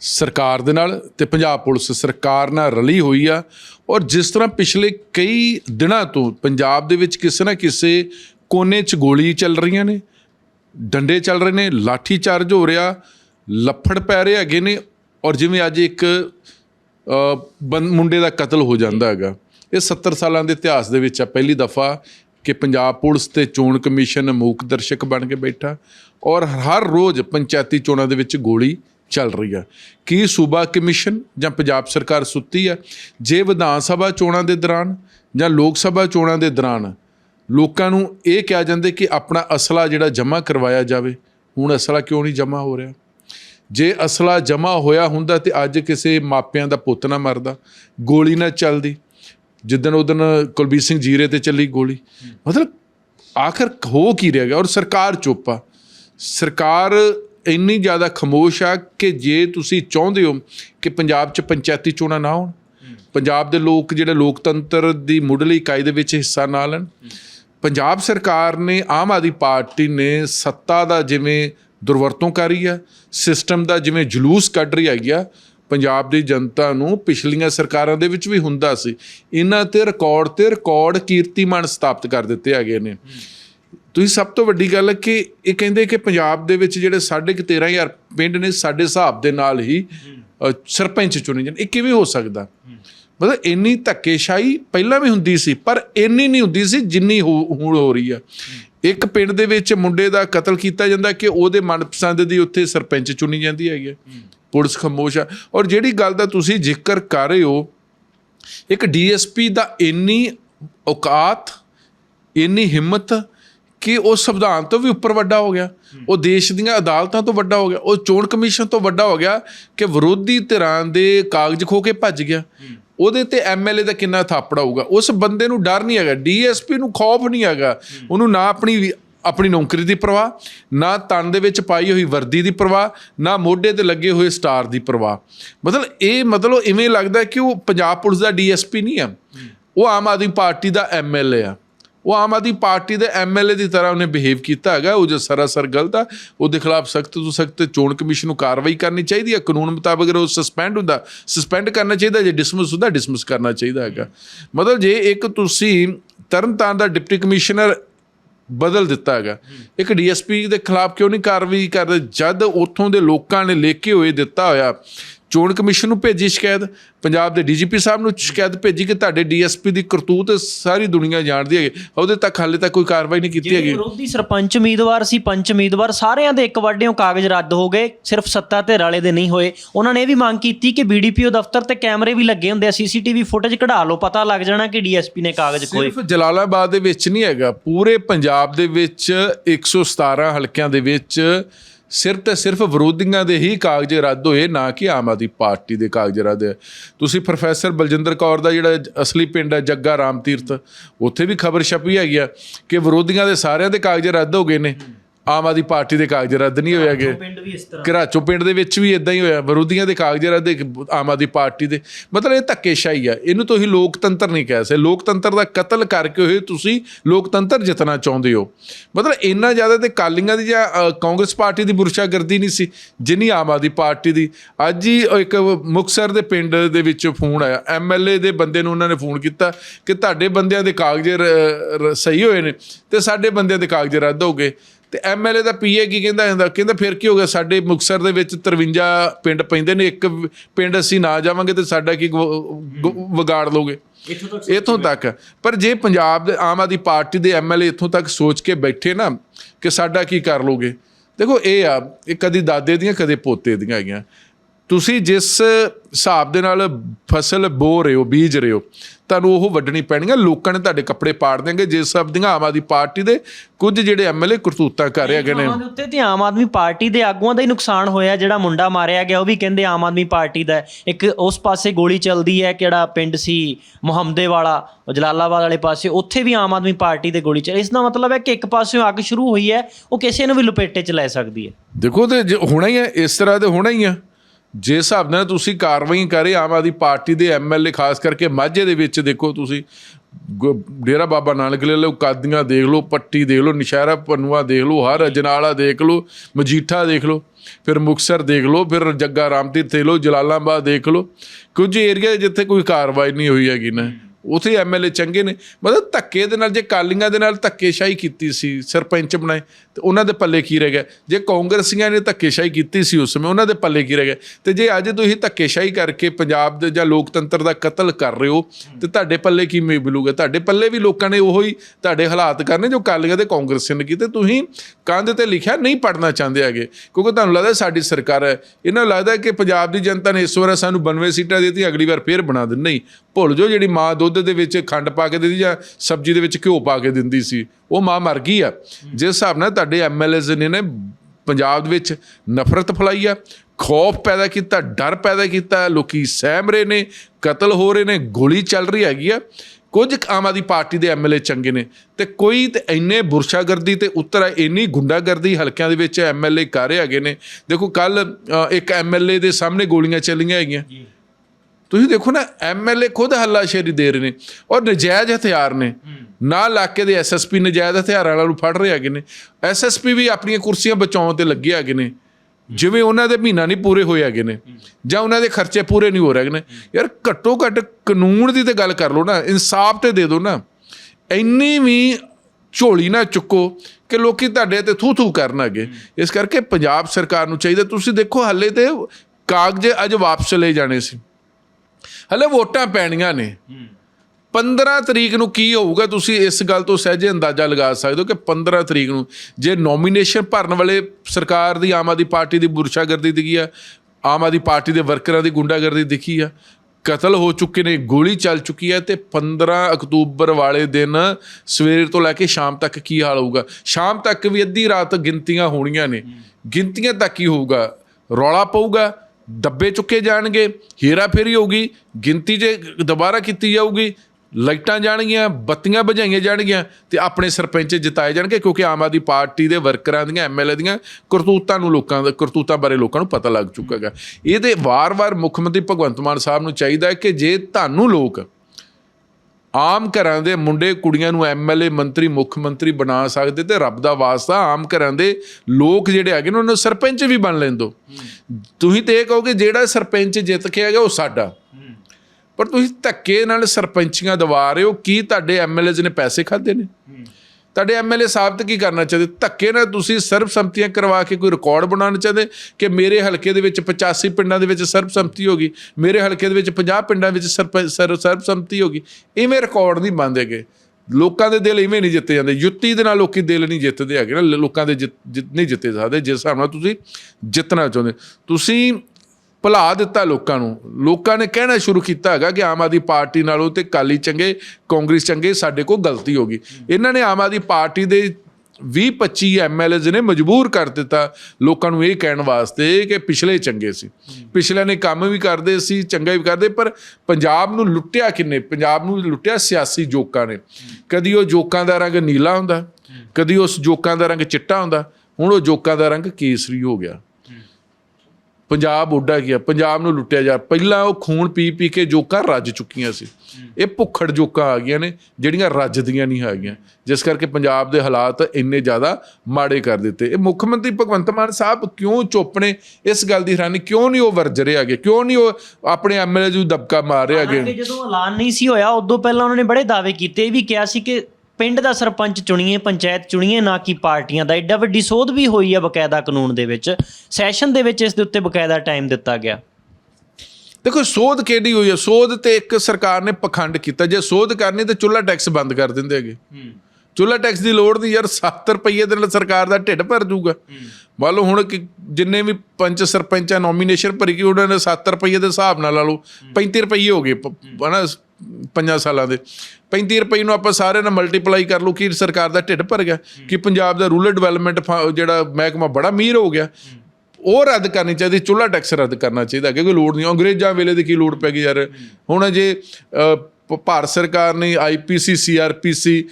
ਸਰਕਾਰ ਦੇ ਨਾਲ ਤੇ ਪੰਜਾਬ ਪੁਲਿਸ ਸਰਕਾਰ ਨਾਲ ਰਲੀ ਹੋਈ ਆ ਔਰ ਜਿਸ ਤਰ੍ਹਾਂ ਪਿਛਲੇ ਕਈ ਦਿਨਾਂ ਤੋਂ ਪੰਜਾਬ ਦੇ ਵਿੱਚ ਕਿਸੇ ਨਾ ਕਿਸੇ ਕੋਨੇ 'ਚ ਗੋਲੀ ਚੱਲ ਰਹੀਆਂ ਨੇ ਡੰਡੇ ਚੱਲ ਰਹੇ ਨੇ ਲਾਠੀ ਚਾਰਜ ਹੋ ਰਿਹਾ ਲੱਫੜ ਪੈ ਰਹੇ ਹੈਗੇ ਨੇ ਔਰ ਜਿਵੇਂ ਅੱਜ ਇੱਕ ਅ, ਮੁੰਡੇ ਦਾ ਕਤਲ ਹੋ ਜਾਂਦਾ ਹੈਗਾ। ਇਹ 70 ਸਾਲਾਂ ਦੇ ਇਤਿਹਾਸ ਦੇ ਵਿੱਚ ਆ ਪਹਿਲੀ ਦਫਾ ਕਿ ਪੰਜਾਬ ਪੁਲਿਸ ਤੇ ਚੋਣ ਕਮਿਸ਼ਨ ਮੂਕ ਦਰਸ਼ਕ ਬਣ ਕੇ ਬੈਠਾ ਔਰ ਹਰ ਰੋਜ਼ ਪੰਚਾਇਤੀ ਚੋਣਾਂ ਦੇ ਵਿੱਚ ਗੋਲੀ ਚੱਲ ਰਹੀ ਆ। ਕੀ ਸੂਬਾ ਕਮਿਸ਼ਨ ਜਾਂ ਪੰਜਾਬ ਸਰਕਾਰ ਸੁੱਤੀ ਆ? ਜੇ ਵਿਧਾਨ ਸਭਾ ਚੋਣਾਂ ਦੇ ਦੌਰਾਨ ਜਾਂ ਲੋਕ ਸਭਾ ਚੋਣਾਂ ਦੇ ਦੌਰਾਨ ਲੋਕਾਂ ਨੂੰ ਇਹ ਕਿਹਾ ਜਾਂਦੇ ਕਿ ਆਪਣਾ ਅਸਲਾ ਜਿਹੜਾ ਜਮ੍ਹਾਂ ਕਰਵਾਇਆ ਜਾਵੇ, ਹੁਣ ਅਸਲਾ ਕਿਉਂ ਨਹੀਂ ਜਮ੍ਹਾਂ ਹੋ ਰਿਹਾ? ਜੇ ਅਸਲਾ ਜਮ੍ਹਾਂ ਹੋਇਆ ਹੁੰਦਾ ਤੇ ਅੱਜ ਕਿਸੇ ਮਾਪਿਆਂ ਦਾ ਪੁੱਤ ਨਾ ਮਰਦਾ, ਗੋਲੀ ਨਾ ਚੱਲਦੀ ਜਿੱਦਣ ਉਦਣ ਕੁਲਬੀਰ ਸਿੰਘ ਜੀਰੇ ਤੇ ਚੱਲੀ ਗੋਲੀ। ਮਤਲਬ ਆਖਰ ਹੋ ਕੀ ਰਿਹਾ ਗਿਆ ਔਰ ਸਰਕਾਰ ਚੁੱਪ ਆ। ਸਰਕਾਰ ਇੰਨੀ ਜ਼ਿਆਦਾ ਖਮੋਸ਼ ਆ ਕਿ ਜੇ ਤੁਸੀਂ ਚਾਹੁੰਦੇ ਹੋ ਕਿ ਪੰਜਾਬ 'ਚ ਪੰਚਾਇਤੀ ਚੋਣਾਂ ਨਾ ਹੋਣ, ਪੰਜਾਬ ਦੇ ਲੋਕ ਜਿਹੜੇ ਲੋਕਤੰਤਰ ਦੀ ਮੁੱਢਲੀ ਇਕਾਈ ਦੇ ਵਿੱਚ ਹਿੱਸਾ ਨਾ ਲੈਣ, ਪੰਜਾਬ ਸਰਕਾਰ ਨੇ ਆਮ ਆਦਮੀ ਪਾਰਟੀ ਨੇ ਸੱਤਾ ਦਾ ਜਿਵੇਂ ਦੁਰਵਰਤੋਂ ਕਰ ਰਹੀ ਆ, ਸਿਸਟਮ ਦਾ ਜਿਵੇਂ ਜਲੂਸ ਕੱਢ ਰਹੀ ਹੈਗੀ ਆ ਪੰਜਾਬ ਦੀ ਜਨਤਾ ਨੂੰ ਪਿਛਲੀਆਂ ਸਰਕਾਰਾਂ ਦੇ ਵਿੱਚ ਵੀ ਹੁੰਦਾ ਸੀ। ਇਹਨਾਂ ਤੇ ਰਿਕਾਰਡ ਤੇ ਰਿਕਾਰਡ ਕੀਰਤੀਮਾਨ ਸਥਾਪਿਤ ਕਰ ਦਿੱਤੇ ਹੈਗੇ ਨੇ। ਤੁਸੀਂ ਸਭ ਤੋਂ ਵੱਡੀ ਗੱਲ ਕਿ ਇਹ ਕਹਿੰਦੇ ਕਿ ਪੰਜਾਬ ਦੇ ਵਿੱਚ ਜਿਹੜੇ ਸਾਢੇ ਕੁ 13000 ਪਿੰਡ ਨੇ, ਸਾਡੇ ਹਿਸਾਬ ਦੇ ਨਾਲ ਹੀ ਸਰਪੰਚ ਚੁਣੇ ਜਾਣ। ਇਹ ਕਿਵੇਂ ਹੋ ਸਕਦਾ? ਮਤਲਬ ਇੰਨੀ ਧੱਕੇਸ਼ਾਹੀ ਪਹਿਲਾਂ ਵੀ ਹੁੰਦੀ ਸੀ, ਪਰ ਇੰਨੀ ਨਹੀਂ ਹੁੰਦੀ ਸੀ ਜਿੰਨੀ ਹੋ- ਹੁਣ ਹੋ ਰਹੀ ਆ। ਇੱਕ ਪਿੰਡ ਦੇ ਵਿੱਚ ਮੁੰਡੇ ਦਾ ਕਤਲ ਕੀਤਾ ਜਾਂਦਾ ਕਿ ਉਹਦੇ ਮਨਪਸੰਦ ਦੀ ਉੱਥੇ ਸਰਪੰਚ ਚੁਣੀ ਜਾਂਦੀ ਹੈਗੀ ਹੈ। ਪੁਲਿਸ ਖਮੋਸ਼ ਆ। ਔਰ ਜਿਹੜੀ ਗੱਲ ਦਾ ਤੁਸੀਂ ਜ਼ਿਕਰ ਕਰ ਰਹੇ ਹੋ, ਇੱਕ ਡੀਐਸਪੀ ਦਾ ਇੰਨੀ ਔਕਾਤ, ਇੰਨੀ ਹਿੰਮਤ ਕਿ ਉਹ ਸੰਵਿਧਾਨ ਤੋਂ ਵੀ ਉੱਪਰ ਵੱਡਾ ਹੋ ਗਿਆ। ਉਹ ਦੇਸ਼ ਦੀਆਂ ਅਦਾਲਤਾਂ ਤੋਂ ਵੱਡਾ ਹੋ ਗਿਆ। ਉਹ ਚੋਣ ਕਮਿਸ਼ਨ ਤੋਂ ਵੱਡਾ ਹੋ ਗਿਆ ਕਿ ਵਿਰੋਧੀ ਧਿਰਾਂ ਦੇ ਕਾਗਜ਼ ਖੋ ਕੇ ਭੱਜ ਗਿਆ। ਉਹਦੇ ਤੇ ਐਮਐਲਏ ਦਾ ਕਿੰਨਾ ਥਾਪੜਾ ਹੋਊਗਾ? ਉਸ ਬੰਦੇ ਨੂੰ ਡਰ ਨਹੀਂ ਹੈਗਾ। ਡੀਐਸਪੀ ਨੂੰ ਖੌਫ ਨਹੀਂ ਹੈਗਾ। ਉਹਨੂੰ ਨਾ ਆਪਣੀ ਆਪਣੀ ਨੌਕਰੀ ਦੀ ਪਰਵਾਹ, ਨਾ ਤਨ ਦੇ ਵਿੱਚ ਪਾਈ ਹੋਈ ਵਰਦੀ ਦੀ ਪਰਵਾਹ, ਨਾ ਮੋਢੇ ਤੇ ਲੱਗੇ ਹੋਏ ਸਟਾਰ ਦੀ ਪਰਵਾਹ। ਮਤਲਬ ਇਹ ਮਤਲਬ ਇਵੇਂ ਲੱਗਦਾ ਕਿ ਉਹ ਪੰਜਾਬ ਪੁਲਿਸ ਦਾ ਡੀਐਸਪੀ ਨਹੀਂ ਆ। ਉਹ ਆਮ ਆਦਮੀ ਪਾਰਟੀ ਦਾ ਐਮਐਲਏ ਆ। ਉਹ ਆਮ ਆਦਮੀ ਪਾਰਟੀ ਦੇ ਐਮਐਲਏ ਦੀ ਤਰ੍ਹਾਂ ਉਹਨੇ ਬਿਹੇਵ ਕੀਤਾ ਹੈਗਾ। ਉਹ ਜੋ ਸਰਾਸਰ ਗਲਤ ਆ, ਉਹਦੇ ਖਿਲਾਫ ਸਖਤ ਤੋਂ ਸਖਤ ਚੋਣ ਕਮਿਸ਼ਨ ਨੂੰ ਕਾਰਵਾਈ ਕਰਨੀ ਚਾਹੀਦੀ ਹੈ ਕਾਨੂੰਨ ਮੁਤਾਬਕ ਉਹ ਸਸਪੈਂਡ ਹੁੰਦਾ ਸਸਪੈਂਡ ਕਰਨਾ ਚਾਹੀਦਾ, ਜੇ ਡਿਸਮਿਸ ਹੁੰਦਾ ਡਿਸਮਿਸ ਕਰਨਾ ਚਾਹੀਦਾ ਹੈਗਾ। ਮਤਲਬ ਜੇ ਇੱਕ ਤੁਸੀਂ ਤਰਨਤਾਰਨ ਦਾ ਡਿਪਟੀ ਕਮਿਸ਼ਨਰ ਬਦਲ ਦਿੱਤਾ ਹੈਗਾ। ਇੱਕ ਡੀਐਸਪੀ ਦੇ ਖਿਲਾਫ ਕਿਉਂ ਨਹੀਂ ਕਾਰਵਾਈ ਕਰਦੇ ਜਦ ਉੱਥੋਂ ਦੇ ਲੋਕਾਂ ਨੇ ਲਿਖ ਕੇ ਹੋਏ ਦਿੱਤਾ ਹੋਇਆ ਚੋਣ ਕਮਿਸ਼ਨ ਨੂੰ ਭੇਜੀ ਸ਼ਿਕਾਇਤ ਪੰਜਾਬ ਦੇ ਡੀਜੀਪੀ ਸਾਹਿਬ ਨੂੰ ਸ਼ਿਕਾਇਤ ਭੇਜੀ ਕਿ ਤੁਹਾਡੇ ਡੀਐਸਪੀ ਦੀ ਕਰਤੂਤ ਸਾਰੀ ਦੁਨੀਆ ਜਾਣਦੀ ਹੈ ਉਹਦੇ ਤੱਕ ਹਾਲੇ ਤੱਕ ਕੋਈ ਕਾਰਵਾਈ ਨਹੀਂ ਕੀਤੀ ਹੈਗੀ। ਵਿਰੋਧੀ ਸਰਪੰਚ ਉਮੀਦਵਾਰ ਸੀ ਪੰਚ ਉਮੀਦਵਾਰ ਸਾਰਿਆਂ ਦੇ ਇੱਕ ਵਾਢਿਓਂ ਕਾਗਜ਼ ਰੱਦ ਹੋ ਗਏ ਸਿਰਫ ਸੱਤਾ ਤੇ ਰਾਲੇ ਦੇ ਨਹੀਂ ਹੋਏ। ਉਹਨਾਂ ਨੇ ਇਹ ਵੀ ਮੰਗ ਕੀਤੀ ਕਿ ਬੀਡੀਪੀਓ ਦਫ਼ਤਰ ਤੇ ਕੈਮਰੇ ਵੀ ਲੱਗੇ ਹੁੰਦੇ ਆ ਸੀਸੀਟੀਵੀ ਫੁਟੇਜ ਕਢਾ ਲਓ ਪਤਾ ਲੱਗ ਜਾਣਾ ਕਿ ਡੀਐਸਪੀ ਨੇ ਕਾਗਜ਼ ਖੋਏ। ਸਿਰਫ ਜਲਾਲਾਬਾਦ ਦੇ ਵਿੱਚ ਨਹੀਂ ਹੈਗਾ ਪੂਰੇ ਪੰਜਾਬ ਦੇ ਵਿੱਚ 117 ਹਲਕਿਆਂ ਦੇ ਵਿੱਚ ਸਿਰਫ ਤੇ ਸਿਰਫ ਵਿਰੋਧੀਆਂ ਦੇ ਹੀ ਕਾਗਜ਼ ਰੱਦ ਹੋਏ, ਨਾ ਕਿ ਆਮ ਆਦਮੀ ਪਾਰਟੀ ਦੇ ਕਾਗਜ਼ ਰੱਦ ਹੋਏ। ਤੁਸੀਂ ਪ੍ਰੋਫੈਸਰ ਬਲਜਿੰਦਰ ਕੌਰ ਦਾ ਜਿਹੜਾ ਅਸਲੀ ਪਿੰਡ ਹੈ ਜੱਗਾ ਰਾਮ ਤੀਰਥ ਉੱਥੇ ਵੀ ਖਬਰ ਛਪੀ ਹੈਗੀ ਆ ਕਿ ਵਿਰੋਧੀਆਂ ਦੇ ਸਾਰਿਆਂ ਦੇ ਕਾਗਜ਼ ਰੱਦ ਹੋ ਗਏ ਨੇ। ਆਮ ਆਦਮੀ ਪਾਰਟੀ ਦੇ ਕਾਗਜ਼ ਰੱਦ ਨਹੀਂ ਹੋਏ ਹੈਗੇ। ਪਿੰਡ ਵੀ ਇਸ ਤਰ੍ਹਾਂ। ਘਰਾਚੋ ਪਿੰਡ ਦੇ ਵਿੱਚ ਵੀ ਇਦਾਂ ਹੀ ਹੋਇਆ। ਵਿਰੋਧੀਆਂ ਦੇ ਕਾਗਜ਼ ਰੱਦ ਆਮ ਆਦਮੀ ਪਾਰਟੀ ਦੇ। ਮਤਲਬ ਇਹ ਧੱਕੇਸ਼ਾਹੀ ਆ। ਇਹਨੂੰ ਤੁਸੀਂ ਲੋਕਤੰਤਰ ਨਹੀਂ ਕਹਿ ਸਕਦੇ। ਲੋਕਤੰਤਰ ਦਾ ਕਤਲ ਕਰਕੇ ਹੋਏ ਤੁਸੀਂ ਲੋਕਤੰਤਰ ਜਿੱਤਣਾ ਚਾਹੁੰਦੇ ਹੋ। ਮਤਲਬ ਇੰਨਾ ਜ਼ਿਆਦਾ ਤੇ ਕਾਲੀਆਂ ਦੀ ਜਾਂ ਕਾਂਗਰਸ ਪਾਰਟੀ ਦੀ ਬੁਰਸ਼ਾਗਰਦੀ ਨਹੀਂ ਸੀ ਜਿੰਨੀ ਆਮ ਆਦਮੀ ਪਾਰਟੀ ਦੀ। ਅੱਜ ਹੀ ਇੱਕ ਮੁਕਸਰ ਦੇ ਪਿੰਡ ਦੇ ਵਿੱਚ ਫੋਨ ਆਇਆ। ਐਮਐਲਏ ਦੇ ਬੰਦੇ ਨੂੰ ਉਹਨਾਂ ਨੇ ਫੋਨ ਕੀਤਾ ਕਿ ਤੁਹਾਡੇ ਬੰਦਿਆਂ ਦੇ ਕਾਗਜ਼ ਸਹੀ ਹੋਏ ਨੇ ਤੇ ਸਾਡੇ ਬੰਦਿਆਂ ਦੇ ਕਾਗਜ਼ ਰੱਦ ਹੋ ਗਏ। ਤੇ ਐਮਐਲਏ ਦਾ ਪੀਏ ਕੀ ਕਹਿੰਦਾ ਹੁੰਦਾ? ਕਹਿੰਦਾ ਫਿਰ ਕੀ ਹੋ ਗਿਆ? ਸਾਡੇ ਮੁਕਸਰ ਦੇ ਵਿੱਚ 53 ਪਿੰਡ ਪੈਂਦੇ ਨੇ ਇੱਕ ਪਿੰਡ ਅਸੀਂ ਨਾ ਜਾਵਾਂਗੇ ਤੇ ਸਾਡਾ ਕੀ ਵਿਗਾੜ ਲੋਗੇ ਇੱਥੋਂ ਤੱਕ ਪਰ ਜੇ ਪੰਜਾਬ ਦੇ ਆਮ ਆਦਮੀ ਪਾਰਟੀ ਦੇ ਐਮਐਲਏ ਇਥੋਂ ਤੱਕ ਸੋਚ ਕੇ ਬੈਠੇ ਨਾ ਕਿ ਸਾਡਾ ਕੀ ਕਰ ਲੋਗੇ ਦੇਖੋ ਇਹ ਆ ਇਹ ਕਦੀ ਦਾਦੇ ਦੀਆਂ ਕਦੇ ਪੋਤੇ ਦੀਆਂ ਹੈਗੀਆਂ। ਤੁਸੀਂ ਜਿਸ ਹਿਸਾਬ ਦੇ ਨਾਲ ਫਸਲ ਬੋ ਰਹੇ ਹੋ ਬੀਜ ਰਹੇ ਹੋ ਤੁਹਾਨੂੰ ਉਹ ਵੱਢਣੀ ਪੈਣੀਆਂ ਲੋਕਾਂ ਨੇ ਤੁਹਾਡੇ ਕੱਪੜੇ ਪਾੜ ਦੇਣਗੇ ਜਿਸ ਹਿਸਾਬ ਦੀਆਂ ਆਮ ਆਦਮੀ ਪਾਰਟੀ ਦੇ ਕੁਝ ਜਿਹੜੇ ਐਮਐਲਏ ਕਰਤੂਤਾਂ ਕਰ ਰਹੇ ਹੈਗੇ ਨੇ। ਦੇ ਉੱਤੇ ਤੇ ਆਮ ਆਦਮੀ ਪਾਰਟੀ ਦੇ ਆਗੂਆਂ ਦਾ ਹੀ ਨੁਕਸਾਨ ਹੋਇਆ ਜਿਹੜਾ ਮੁੰਡਾ ਮਾਰਿਆ ਗਿਆ ਉਹ ਵੀ ਕਹਿੰਦੇ ਆਮ ਆਦਮੀ ਪਾਰਟੀ ਦਾ ਹੈ। ਇੱਕ ਉਸ ਪਾਸੇ ਗੋਲੀ ਚੱਲਦੀ ਹੈ ਕਿਹੜਾ ਪਿੰਡ ਸੀ ਮੁਹੰਮਦੇ ਵਾਲਾ ਜਲਾਲਾਬਾਦ ਵਾਲੇ ਪਾਸੇ ਉੱਥੇ ਵੀ ਆਮ ਆਦਮੀ ਪਾਰਟੀ ਦੇ ਗੋਲੀ ਚੱਲੀ ਇਸ ਦਾ ਮਤਲਬ ਹੈ ਕਿ ਇੱਕ ਪਾਸਿਓਂ ਅੱਗ ਸ਼ੁਰੂ ਹੋਈ ਹੈ ਉਹ ਕਿਸੇ ਨੂੰ ਵੀ ਲਪੇਟੇ 'ਚ ਲੈ ਸਕਦੀ ਹੈ। ਦੇਖੋ ਤੇ ਹੋਣਾ ਹੀ ਹੈ ਇਸ ਤਰ੍ਹਾਂ ਦੇ ਹੋਣਾ ਹੀ ਆ ਜੇ ਹਿਸਾਬ ਨਾਲ ਤੁਸੀਂ ਕਾਰਵਾਈ ਕਰੇ ਆਮ ਆਦਮੀ ਪਾਰਟੀ ਦੇ ਐਮਐਲਏ ਖਾਸ ਕਰਕੇ ਮਾਝੇ ਦੇ ਵਿੱਚ ਦੇਖੋ ਤੁਸੀਂ, ਗ- ਡੇਰਾ ਬਾਬਾ ਨਾਨਕ ਲੈ ਲਓ, ਕਾਦੀਆਂ ਦੇਖ ਲਓ, ਪੱਟੀ ਦੇਖ ਲਓ ਨਿਸ਼ਾਰਾ ਪਨੂਆ ਦੇਖ ਲਓ, ਹਰ ਅਜਨਾਲਾ ਦੇਖ ਲਓ, ਮਜੀਠਾ ਦੇਖ ਲਓ, ਫਿਰ ਮੁਕਸਰ ਦੇਖ ਲਓ, ਫਿਰ ਜੱਗਾ ਰਾਮ ਦੇਖ ਲਓ, ਜਲਾਲਾਬਾਦ ਦੇਖ ਲਓ, ਕੁਝ ਏਰੀਆ ਜਿੱਥੇ ਕੋਈ ਕਾਰਵਾਈ ਨਹੀਂ ਹੋਈ ਹੈਗੀ ਨਾ। ਉਥੇ ਐਮਐਲਏ ਚੰਗੇ ਨੇ। ਮਤਲਬ ਧੱਕੇ ਦੇ ਨਾਲ, ਜੇ ਕਾਲੀਆਂ ਦੇ ਨਾਲ ਧੱਕੇਸ਼ਾਹੀ ਕੀਤੀ ਸੀ, ਸਰਪੰਚ ਬਣਾਏ, ਤੇ ਉਹਨਾਂ ਦੇ ਪੱਲੇ ਕੀ ਰਹਿ ਗਿਆ? ਜੇ ਕਾਂਗਰਸੀਆਂ ਨੇ ਧੱਕੇਸ਼ਾਹੀ ਕੀਤੀ ਸੀ ਉਸ ਸਮੇਂ, ਉਹਨਾਂ ਦੇ ਪੱਲੇ ਕੀ ਰਹਿ ਗਿਆ? ਤੇ ਜੇ ਅੱਜ ਤੁਸੀਂ ਧੱਕੇਸ਼ਾਹੀ ਕਰਕੇ ਪੰਜਾਬ ਦੇ ਜਾਂ ਲੋਕਤੰਤਰ ਦਾ ਕਤਲ ਕਰ ਰਹੇ ਹੋ, ਤੇ ਤੁਹਾਡੇ ਪੱਲੇ ਕੀ ਮੇ ਮਿਲੂਗਾ? ਤੁਹਾਡੇ ਪੱਲੇ ਵੀ ਲੋਕਾਂ ਨੇ ਉਹੋ ਹੀ ਤੁਹਾਡੇ ਹਾਲਾਤ ਕਰਨੇ ਜੋ ਕਾਲੀਆਂ ਦੇ ਕਾਂਗਰਸੀਆਂ ਨੇ ਕੀਤੇ। ਤੁਸੀਂ ਕੰਧ ਤੇ ਲਿਖਿਆ, ਨਹੀਂ ਪੜਨਾ ਚਾਹੁੰਦੇ ਹੈਗੇ। ਕਿਉਂਕਿ ਤੁਹਾਨੂੰ ਲੱਗਦਾ ਸਾਡੀ ਸਰਕਾਰ ਹੈ। ਇਹਨਾਂ ਨੂੰ ਲੱਗਦਾ ਕਿ ਪੰਜਾਬ ਦੀ ਜਨਤਾ ਨੇ ਇਸ ਵਾਰ ਸਾਨੂੰ 92 ਸੀਟਾਂ ਦਿੱਤੀ ਅਗਲੀ ਵਾਰ ਫੇਰ ਬਣਾ ਦੇ ਨਹੀਂ, ਭੁੱਲ ਜਾਓ, ਜਿਹੜੀ ਮਾਂ ਦੋ ਦੁੱਧ ਦੇ ਵਿੱਚ ਖੰਡ ਪਾ ਕੇ ਦਿੰਦੀ ਜਾਂ ਸਬਜ਼ੀ ਦੇ ਵਿੱਚ ਘਿਓ ਪਾ ਕੇ ਦਿੰਦੀ ਸੀ, ਉਹ ਮਾਂ ਮਰ ਗਈ ਆ। ਜਿਸ ਹਿਸਾਬ ਨਾਲ ਤੁਹਾਡੇ ਐਮਐਲਏਜ਼ ਨੇ ਨੇ ਪੰਜਾਬ ਦੇ ਵਿੱਚ ਨਫ਼ਰਤ ਫੈਲਾਈ ਆ, ਖੌਫ ਪੈਦਾ ਕੀਤਾ, ਡਰ ਪੈਦਾ ਕੀਤਾ, ਲੋਕੀ ਸਹਿਮ ਰਹੇ ਨੇ, ਕਤਲ ਹੋ ਰਹੇ ਨੇ, ਗੋਲੀ ਚੱਲ ਰਹੀ ਹੈਗੀ ਆ। ਕੁਝ ਆਮ ਆਦਮੀ ਪਾਰਟੀ ਦੇ ਐਮਐਲਏ ਚੰਗੇ ਨੇ ਤੇ ਕੋਈ ਤੇ ਇੰਨੇ ਬੁਰਸ਼ਾਗਰਦੀ ਤੇ ਉਤਰ ਆ, ਇੰਨੀ ਗੁੰਡਾਗਰਦੀ ਹਲਕਿਆਂ ਦੇ ਵਿੱਚ ਐਮਐਲਏ ਕਰ ਰਹੇ ਹੈਗੇ ਨੇ। ਦੇਖੋ ਕੱਲ ਇੱਕ ਐਮਐਲਏ ਦੇ ਸਾਹਮਣੇ ਗੋਲੀਆਂ ਚੱਲੀਆਂ ਹੈਗੀਆਂ। ਤੁਸੀਂ ਦੇਖੋ ਨਾ ਐਮਐਲਏ ਖੁਦ ਹੱਲਾਸ਼ੇਰੀ ਦੇ ਰਹੇ ਨੇ ਔਰ ਨਜਾਇਜ਼ ਹਥਿਆਰ ਨੇ। ਨਾ ਇਲਾਕੇ ਦੇ ਐਸਐਸਪੀ ਨਜਾਇਜ਼ ਹਥਿਆਰਾਂ ਵਾਲਾ ਨੂੰ ਫੜ ਰਹੇ ਹੈਗੇ ਨੇ। ਐਸਐਸਪੀ ਵੀ ਆਪਣੀਆਂ ਕੁਰਸੀਆਂ ਬਚਾਉਣ ਤੇ ਲੱਗੇ ਹੈਗੇ ਨੇ। ਜਿਵੇਂ ਉਹਨਾਂ ਦੇ ਮਹੀਨਾ ਨਹੀਂ ਪੂਰੇ ਹੋਏ ਹੈਗੇ ਨੇ, ਜਾਂ ਉਹਨਾਂ ਦੇ ਖਰਚੇ ਪੂਰੇ ਨਹੀਂ ਹੋ ਰਹੇ ਨੇ। ਯਾਰ ਘੱਟੋ ਘੱਟ ਕਾਨੂੰਨ ਦੀ ਤੇ ਗੱਲ ਕਰ ਲਓ ਨਾ, ਇਨਸਾਫ ਤੇ ਦੇ ਦਿਓ ਨਾ। ਇੰਨੀ ਵੀ ਝੋਲੀ ਨਾ ਚੁੱਕੋ ਕਿ ਲੋਕੀ ਤੁਹਾਡੇ ਤੇ ਥੂ ਥੂ ਕਰਨ ਅੱਗੇ ਇਸ ਕਰਕੇ ਪੰਜਾਬ ਸਰਕਾਰ ਨੂੰ ਚਾਹੀਦਾ, ਤੁਸੀਂ ਦੇਖੋ ਹੱਲੇ ਤੇ ਕਾਗਜ਼ ਅੱਜ ਵਾਪਸ ਲੈ ਜਾਣੇ ਸੀ। ਹਲੇ ਵੋਟਾਂ ਪੈਣੀਆਂ ਨੇ। 15 ਤਰੀਕ ਨੂੰ ਕੀ ਹੋਊਗਾ ਤੁਸੀਂ ਇਸ ਗੱਲ ਤੋਂ ਸਹਿਜੇ ਅੰਦਾਜ਼ਾ ਲਗਾ ਸਕਦੇ ਹੋ ਕਿ 15 ਤਰੀਕ ਨੂੰ ਜੇ ਨੋਮੀਨੇਸ਼ਨ ਭਰਨ ਵਾਲੇ ਸਰਕਾਰ ਦੀ ਆਮ ਆਦਮੀ ਪਾਰਟੀ ਦੀ ਬੁਰਸ਼ਾਗਰਦੀ ਦਿਖੀ ਆ ਆਮ ਆਦਮੀ ਪਾਰਟੀ ਦੇ ਵਰਕਰਾਂ ਦੀ ਗੁੰਡਾਗਰਦੀ ਦਿਖੀ ਆ ਕਤਲ ਹੋ ਚੁੱਕੇ ਨੇ ਗੋਲੀ ਚੱਲ ਚੁੱਕੀ ਹੈ ਤੇ 15 ਅਕਤੂਬਰ ਵਾਲੇ ਦਿਨ ਸਵੇਰ ਤੋਂ ਲੈ ਕੇ ਸ਼ਾਮ ਤੱਕ ਕੀ ਹਾਲ ਹੋਊਗਾ? ਸ਼ਾਮ ਤੱਕ ਵੀ ਅੱਧੀ ਰਾਤ ਗਿਣਤੀਆਂ ਹੋਣੀਆਂ ਨੇ। ਗਿਣਤੀਆਂ ਤੱਕ ਕੀ ਹੋਊਗਾ? ਰੌਲਾ ਪਊਗਾ ਡੱਬੇ ਚੁੱਕੇ ਜਾਣਗੇ, ਹੀਰਾ ਫੇਰੀ ਹੋਊਗੀ, ਗਿਣਤੀ ਜੇ ਦੁਬਾਰਾ ਕੀਤੀ ਜਾਊਗੀ, ਲਾਈਟਾਂ ਜਾਣਗੀਆਂ, ਬੱਤੀਆਂ ਬੁਝਾਈਆਂ ਜਾਣਗੀਆਂ ਤੇ ਆਪਣੇ ਸਰਪੰਚ ਜਿਤਾਏ ਜਾਣਗੇ ਕਿਉਂਕਿ ਆਮ ਆਦਮੀ ਪਾਰਟੀ ਦੇ ਵਰਕਰਾਂ ਦੀਆਂ ਐਮਐਲਏ ਦੀਆਂ ਕਰਤੂਤਾਂ ਨੂੰ ਲੋਕਾਂ ਦਾ, ਕਰਤੂਤਾਂ ਬਾਰੇ ਲੋਕਾਂ ਨੂੰ ਪਤਾ ਲੱਗ ਚੁੱਕਾ ਹੈਗਾ। ਇਹਦੇ ਵਾਰ-ਵਾਰ ਮੁੱਖ ਮੰਤਰੀ ਭਗਵੰਤ ਮਾਨ ਸਾਹਿਬ ਨੂੰ ਚਾਹੀਦਾ ਹੈ ਕਿ ਜੇ ਤੁਹਾਨੂੰ ਲੋਕ ਆਮ ਘਰਾਂ ਦੇ ਮੁੰਡੇ ਕੁੜੀਆਂ ਨੂੰ ਐਮਐਲਏ ਮੰਤਰੀ, ਮੁੱਖ ਮੰਤਰੀ ਬਣਾ ਸਕਦੇ ਤੇ ਰੱਬ ਦਾ ਵਾਸਤਾ ਆਮ ਘਰਾਂ ਦੇ ਲੋਕ ਜਿਹੜੇ ਹੈਗੇ ਨੇ, ਉਹਨਾਂ ਨੂੰ ਸਰਪੰਚ ਵੀ ਬਣ ਲੈਣ ਤੁਸੀਂ ਤੇ ਇਹ ਕਹੋਗੇ ਜਿਹੜਾ ਸਰਪੰਚ ਜਿੱਤ ਕੇ ਆਗਾ ਉਹ ਸਾਡਾ। ਪਰ ਤੁਸੀਂ ਧੱਕੇ ਨਾਲ ਸਰਪੰਚੀਆਂ ਦਵਾ ਰਹੇ ਹੋ, ਕੀ ਤੁਹਾਡੇ ਐਮਐਲਏਜ਼ ਨੇ ਪੈਸੇ ਖਾਦੇ ਨੇ? ਤੁਹਾਡੇ ਐਮਐਲਏ ਸਾਬਤ ਕੀ ਕਰਨਾ ਚਾਹੁੰਦੇ? ਧੱਕੇ ਨਾਲ ਤੁਸੀਂ ਸਰਬਸੰਮਤੀਆਂ ਕਰਵਾ ਕੇ ਕੋਈ ਰਿਕਾਰਡ ਬਣਾਉਣਾ ਚਾਹੁੰਦੇ ਕਿ ਮੇਰੇ ਹਲਕੇ ਦੇ ਵਿੱਚ 85 ਪਿੰਡਾਂ ਦੇ ਵਿੱਚ ਸਰਬਸੰਮਤੀ ਹੋ ਗਈ? ਮੇਰੇ ਹਲਕੇ ਦੇ ਵਿੱਚ 50 ਪਿੰਡਾਂ ਵਿੱਚ ਸਰਪ- ਸਰ- ਸਰਬਸੰਮਤੀ ਹੋ ਗਈ? ਇਵੇਂ ਰਿਕਾਰਡ ਨਹੀਂ ਬਣਦੇ ਹੈਗੇ। ਲੋਕਾਂ ਦੇ ਦਿਲ ਇਵੇਂ ਨਹੀਂ ਜਿੱਤੇ ਜਾਂਦੇ। ਯੁੱਤੀ ਦੇ ਨਾਲ ਲੋਕੀ ਦਿਲ ਨਹੀਂ ਜਿੱਤਦੇ ਹੈਗੇ ਨਾ। ਲੋਕਾਂ ਦੇ ਜਿੱਤ, ਜਿੱਤ- ਨਹੀਂ ਜਿੱਤੇ ਸਕਦੇ ਜਿਸ ਹਿਸਾਬ ਨਾਲ ਤੁਸੀਂ ਜਿੱਤਣਾ ਚਾਹੁੰਦੇ। ਤੁਸੀਂ ਭੁਲਾ ਦਿੱਤਾ ਲੋਕਾਂ ਨੂੰ। ਲੋਕਾਂ ਨੇ ਕਹਿਣਾ ਸ਼ੁਰੂ ਕੀਤਾ ਹੈਗਾ ਕਿ ਆਮ ਆਦਮੀ ਪਾਰਟੀ ਨਾਲੋਂ ਤੇ ਕਾਲੀ ਚੰਗੇ, ਕਾਂਗਰਸ ਚੰਗੇ, ਸਾਡੇ ਕੋਲ ਗਲਤੀ ਹੋ ਗਈ। ਇਹਨਾਂ ਨੇ ਆਮ ਆਦਮੀ ਪਾਰਟੀ ਦੇ 20 25 ਐਮਐਲਏਜ਼ ਨੇ ਮਜਬੂਰ ਕਰ ਦਿੱਤਾ ਲੋਕਾਂ ਨੂੰ ਇਹ ਕਹਿਣ ਵਾਸਤੇ ਕਿ ਪਿਛਲੇ ਚੰਗੇ ਸੀ। ਪਿਛਲੇ ਨੇ ਕੰਮ ਵੀ ਕਰਦੇ ਸੀ, ਚੰਗਾ ਵੀ ਕਰਦੇ, ਪਰ ਪੰਜਾਬ ਨੂੰ ਲੁੱਟਿਆ ਕਿੰਨੇ? ਪੰਜਾਬ ਨੂੰ ਲੁੱਟਿਆ ਸਿਆਸੀ ਜੋਕਾਂ ਨੇ। ਕਦੀ ਉਹ ਜੋਕਾਂ ਦਾ ਰੰਗ ਨੀਲਾ ਹੁੰਦਾ, ਕਦੀ ਉਸ ਜੋਕਾਂ ਦਾ ਰੰਗ ਚਿੱਟਾ ਹੁੰਦਾ, ਹੁਣ ਉਹ ਜੋਕਾਂ ਦਾ ਰੰਗ ਕੇਸਰੀ ਹੋ ਗਿਆ। ਪੰਜਾਬ ਉੱਡਾ ਗਿਆ ਪੰਜਾਬ ਨੂੰ ਲੁੱਟਿਆ ਜਾ ਪਹਿਲਾਂ ਉਹ ਖੂਨ ਪੀ ਪੀ ਕੇ ਜੋਕਾਂ ਰੱਜ ਚੁੱਕੀਆਂ ਸੀ। ਇਹ ਭੁੱਖੜ ਜੋਕਾਂ ਆ ਗਈਆਂ ਨੇ ਜਿਹੜੀਆਂ ਰੱਜਦੀਆਂ ਨਹੀਂ ਹੈਗੀਆਂ। ਜਿਸ ਕਰਕੇ ਪੰਜਾਬ ਦੇ ਹਾਲਾਤ ਇੰਨੇ ਜ਼ਿਆਦਾ ਮਾੜੇ ਕਰ ਦਿੱਤੇ। ਇਹ ਮੁੱਖ ਮੰਤਰੀ ਭਗਵੰਤ ਮਾਨ ਸਾਹਿਬ ਕਿਉਂ ਚੁੱਪ ਨੇ? ਇਸ ਗੱਲ ਦੀ ਹੈਰਾਨੀ ਕਿਉਂ ਨਹੀਂ ਉਹ ਵਰਜ ਰਹੇ ਹੈਗੇ? ਕਿਉਂ ਨਹੀਂ ਉਹ ਆਪਣੇ ਐਮਐਲਏ ਨੂੰ ਦਬਕਾ ਮਾਰ ਰਹੇ ਹੈਗੇ? ਜਦੋਂ ਐਲਾਨ ਨਹੀਂ ਸੀ ਹੋਇਆ ਉਦੋਂ ਪਹਿਲਾਂ ਉਹਨਾਂ ਨੇ ਬੜੇ ਦਾਅਵੇ ਕੀਤੇ। ਇਹ ਵੀ ਕਿਹਾ ਸੀ ਕਿ ਪਿੰਡ ਦਾ ਸਰਪੰਚ ਚੁਣੀਏ ਪੰਚਾਇਤ ਚੁਣੀਏ ਨਾ ਕਿ ਪਾਰਟੀਆਂ ਦਾ। ਐਡਾ ਵੱਡੀ ਸੋਧ ਵੀ ਹੋਈ ਹੈ ਬਕਾਇਦਾ ਕਾਨੂੰਨ ਦੇ ਵਿੱਚ। ਸੈਸ਼ਨ ਦੇ ਵਿੱਚ ਇਸ ਦੇ ਉੱਤੇ ਬਕਾਇਦਾ ਟਾਈਮ ਦਿੱਤਾ ਗਿਆ। ਦੇਖੋ ਸੋਧ ਕਿਹੜੀ ਹੋਈ ਹੈ ਸੋਧ ਤੇ ਇੱਕ ਸਰਕਾਰ ਨੇ ਪਖੰਡ ਕੀਤਾ। ਜੇ ਸੋਧ ਕਰਨੀ ਤੇ ਚੁੱਲ੍ਹਾ ਟੈਕਸ ਬੰਦ ਕਰ ਦਿੰਦੇ ਹੈਗੇ। ਚੁੱਲ੍ਹਾ ਟੈਕਸ ਦੀ ਲੋੜ ਨਹੀਂ ਯਾਰ 7 ਰੁਪਏ ਦੇ ਨਾਲ ਸਰਕਾਰ ਦਾ ਢਿੱਡ ਭਰ ਜਾਊਗਾ। ਮੰਨ ਲਓ ਹੁਣ ਜਿੰਨੇ ਵੀ ਪੰਚ ਸਰਪੰਚਾਂ ਨੋਮੀਨੇਸ਼ਨ ਭਰੀ ਗਈ ਉਹਨਾਂ ਨੇ 7 ਰੁਪਏ ਦੇ ਹਿਸਾਬ ਨਾਲ ਲਾ ਲਓ 35 ਰੁਪਏ ਹੋ ਗਏ। ਹਨਾ? ਪੰਜਾਂ ਸਾਲਾਂ ਦੇ। 35 ਰੁਪਏ ਨੂੰ ਆਪਾਂ ਸਾਰੇ ਨਾਲ ਮਲਟੀਪਲਾਈ ਕਰ ਲਓ ਕਿ ਸਰਕਾਰ ਦਾ ਢਿੱਡ ਭਰ ਗਿਆ ਕਿ ਪੰਜਾਬ ਦਾ ਰੂਰਲ ਡਿਵੈਲਪਮੈਂਟ ਜਿਹੜਾ ਮਹਿਕਮਾ ਬੜਾ ਅਮੀਰ ਹੋ ਗਿਆ ਉਹ ਰੱਦ ਕਰਨੀ ਚਾਹੀਦੀ ਚੁੱਲ੍ਹਾ ਟੈਕਸ ਰੱਦ ਕਰਨਾ ਚਾਹੀਦਾ ਕਿਉਂਕਿ ਲੋੜ ਨਹੀਂ ਅੰਗਰੇਜ਼ਾਂ ਵੇਲੇ ਦੀ ਕੀ ਲੋੜ ਪੈ ਗਈ ਯਾਰ। ਹੁਣ ਜੇ ਭਾਰਤ ਸਰਕਾਰ ਨੇ ਆਈਪੀਸੀ ਸੀਆਰਪੀਸੀ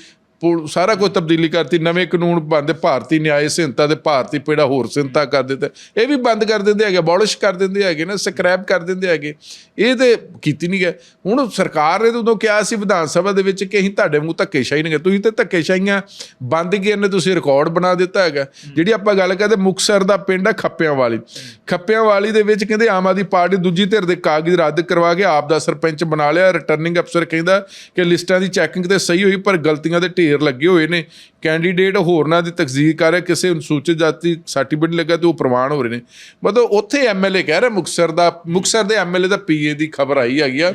ਸਾਰਾ ਕੁਝ ਤਬਦੀਲੀ ਕਰਤੀ ਨਵੇਂ ਕਾਨੂੰਨ ਬਣਦੇ ਭਾਰਤੀ ਨਿਆਇ ਸੰਹਿਤਾ ਦੇ ਭਾਰਤੀ ਪੀੜਾ ਹੋਰ ਸੰਹਿਤਾ ਕਰ ਦਿੱਤਾ। ਇਹ ਵੀ ਬੰਦ ਕਰ ਦਿੰਦੇ ਹੈਗੇ ਅਬੋਲਿਸ਼ ਕਰ ਦਿੰਦੇ ਹੈਗੇ ਨਾ ਸਕ੍ਰੈਪ ਕਰ ਦਿੰਦੇ ਹੈਗੇ। ਇਹ ਤੇ ਕੀਤੀ ਨਹੀਂ ਗਏ। ਹੁਣ ਸਰਕਾਰ ਨੇ ਉਦੋਂ ਕਿਹਾ ਸੀ ਵਿਧਾਨ ਸਭਾ ਦੇ ਵਿੱਚ ਕਿ ਅਸੀਂ ਤੁਹਾਡੇ ਮੂੰਹ ਧੱਕੇਸ਼ਾਹੀ ਨਹੀਂ ਤੁਸੀਂ ਤੇ ਧੱਕੇਸ਼ਾਹੀਆਂ ਬੰਦ ਗਏ ਨੇ ਤੁਸੀਂ ਰਿਕਾਰਡ ਬਣਾ ਦਿੱਤਾ ਹੈਗਾ। ਜਿਹੜੀ ਆਪਾਂ ਗੱਲ ਕਰਦੇ ਮੁਕਸਰ ਦਾ ਪਿੰਡ ਹੈ ਖੱਪਿਆਂ ਵਾਲੀ ਖੱਪਿਆਂ ਵਾਲੀ ਦੇ ਵਿੱਚ ਕਹਿੰਦੇ ਆਮ ਆਦਮੀ ਪਾਰਟੀ ਦੂਜੀ ਧਿਰ ਦੇ ਕਾਗਜ਼ ਰੱਦ ਕਰਵਾ ਕੇ ਆਪ ਦਾ ਸਰਪੰਚ ਬਣਾ ਲਿਆ। ਰਿਟਰਨਿੰਗ ਅਫਸਰ ਕਹਿੰਦਾ ਕਿ ਲਿਸਟਾਂ ਦੀ ਚੈਕਿੰਗ ਤੇ ਸਹੀ ਹੋਈ ਪਰ ਗਲਤੀਆਂ ਦੇ ਢੇਰ ਲੱਗੇ ਹੋਏ ਨੇ ਕੈਂਡੀਡੇਟ ਹੋਰਨਾਂ ਦੀ ਤਸਦੀਕ ਕਰ ਰਿਹਾ, ਕਿਸੇ ਅਨੁਸੂਚਿਤ ਜਾਤੀ ਸਰਟੀਫਿਕੇਟ ਲੱਗਾ ਤੇ ਉਹ ਪ੍ਰਮਾਣ ਹੋ ਰਹੇ ਨੇ। ਮਤਲਬ ਉੱਥੇ ਐਮਐਲਏ ਕਹਿ ਰਿਹਾ ਮੁਕਸਰ ਦਾ ਮੁਕਸਰ ਦੇ ਐਮਐਲਏ ਦਾ ਪੀਏ ਦੀ ਖਬਰ ਆਈ ਹੈਗੀ ਆ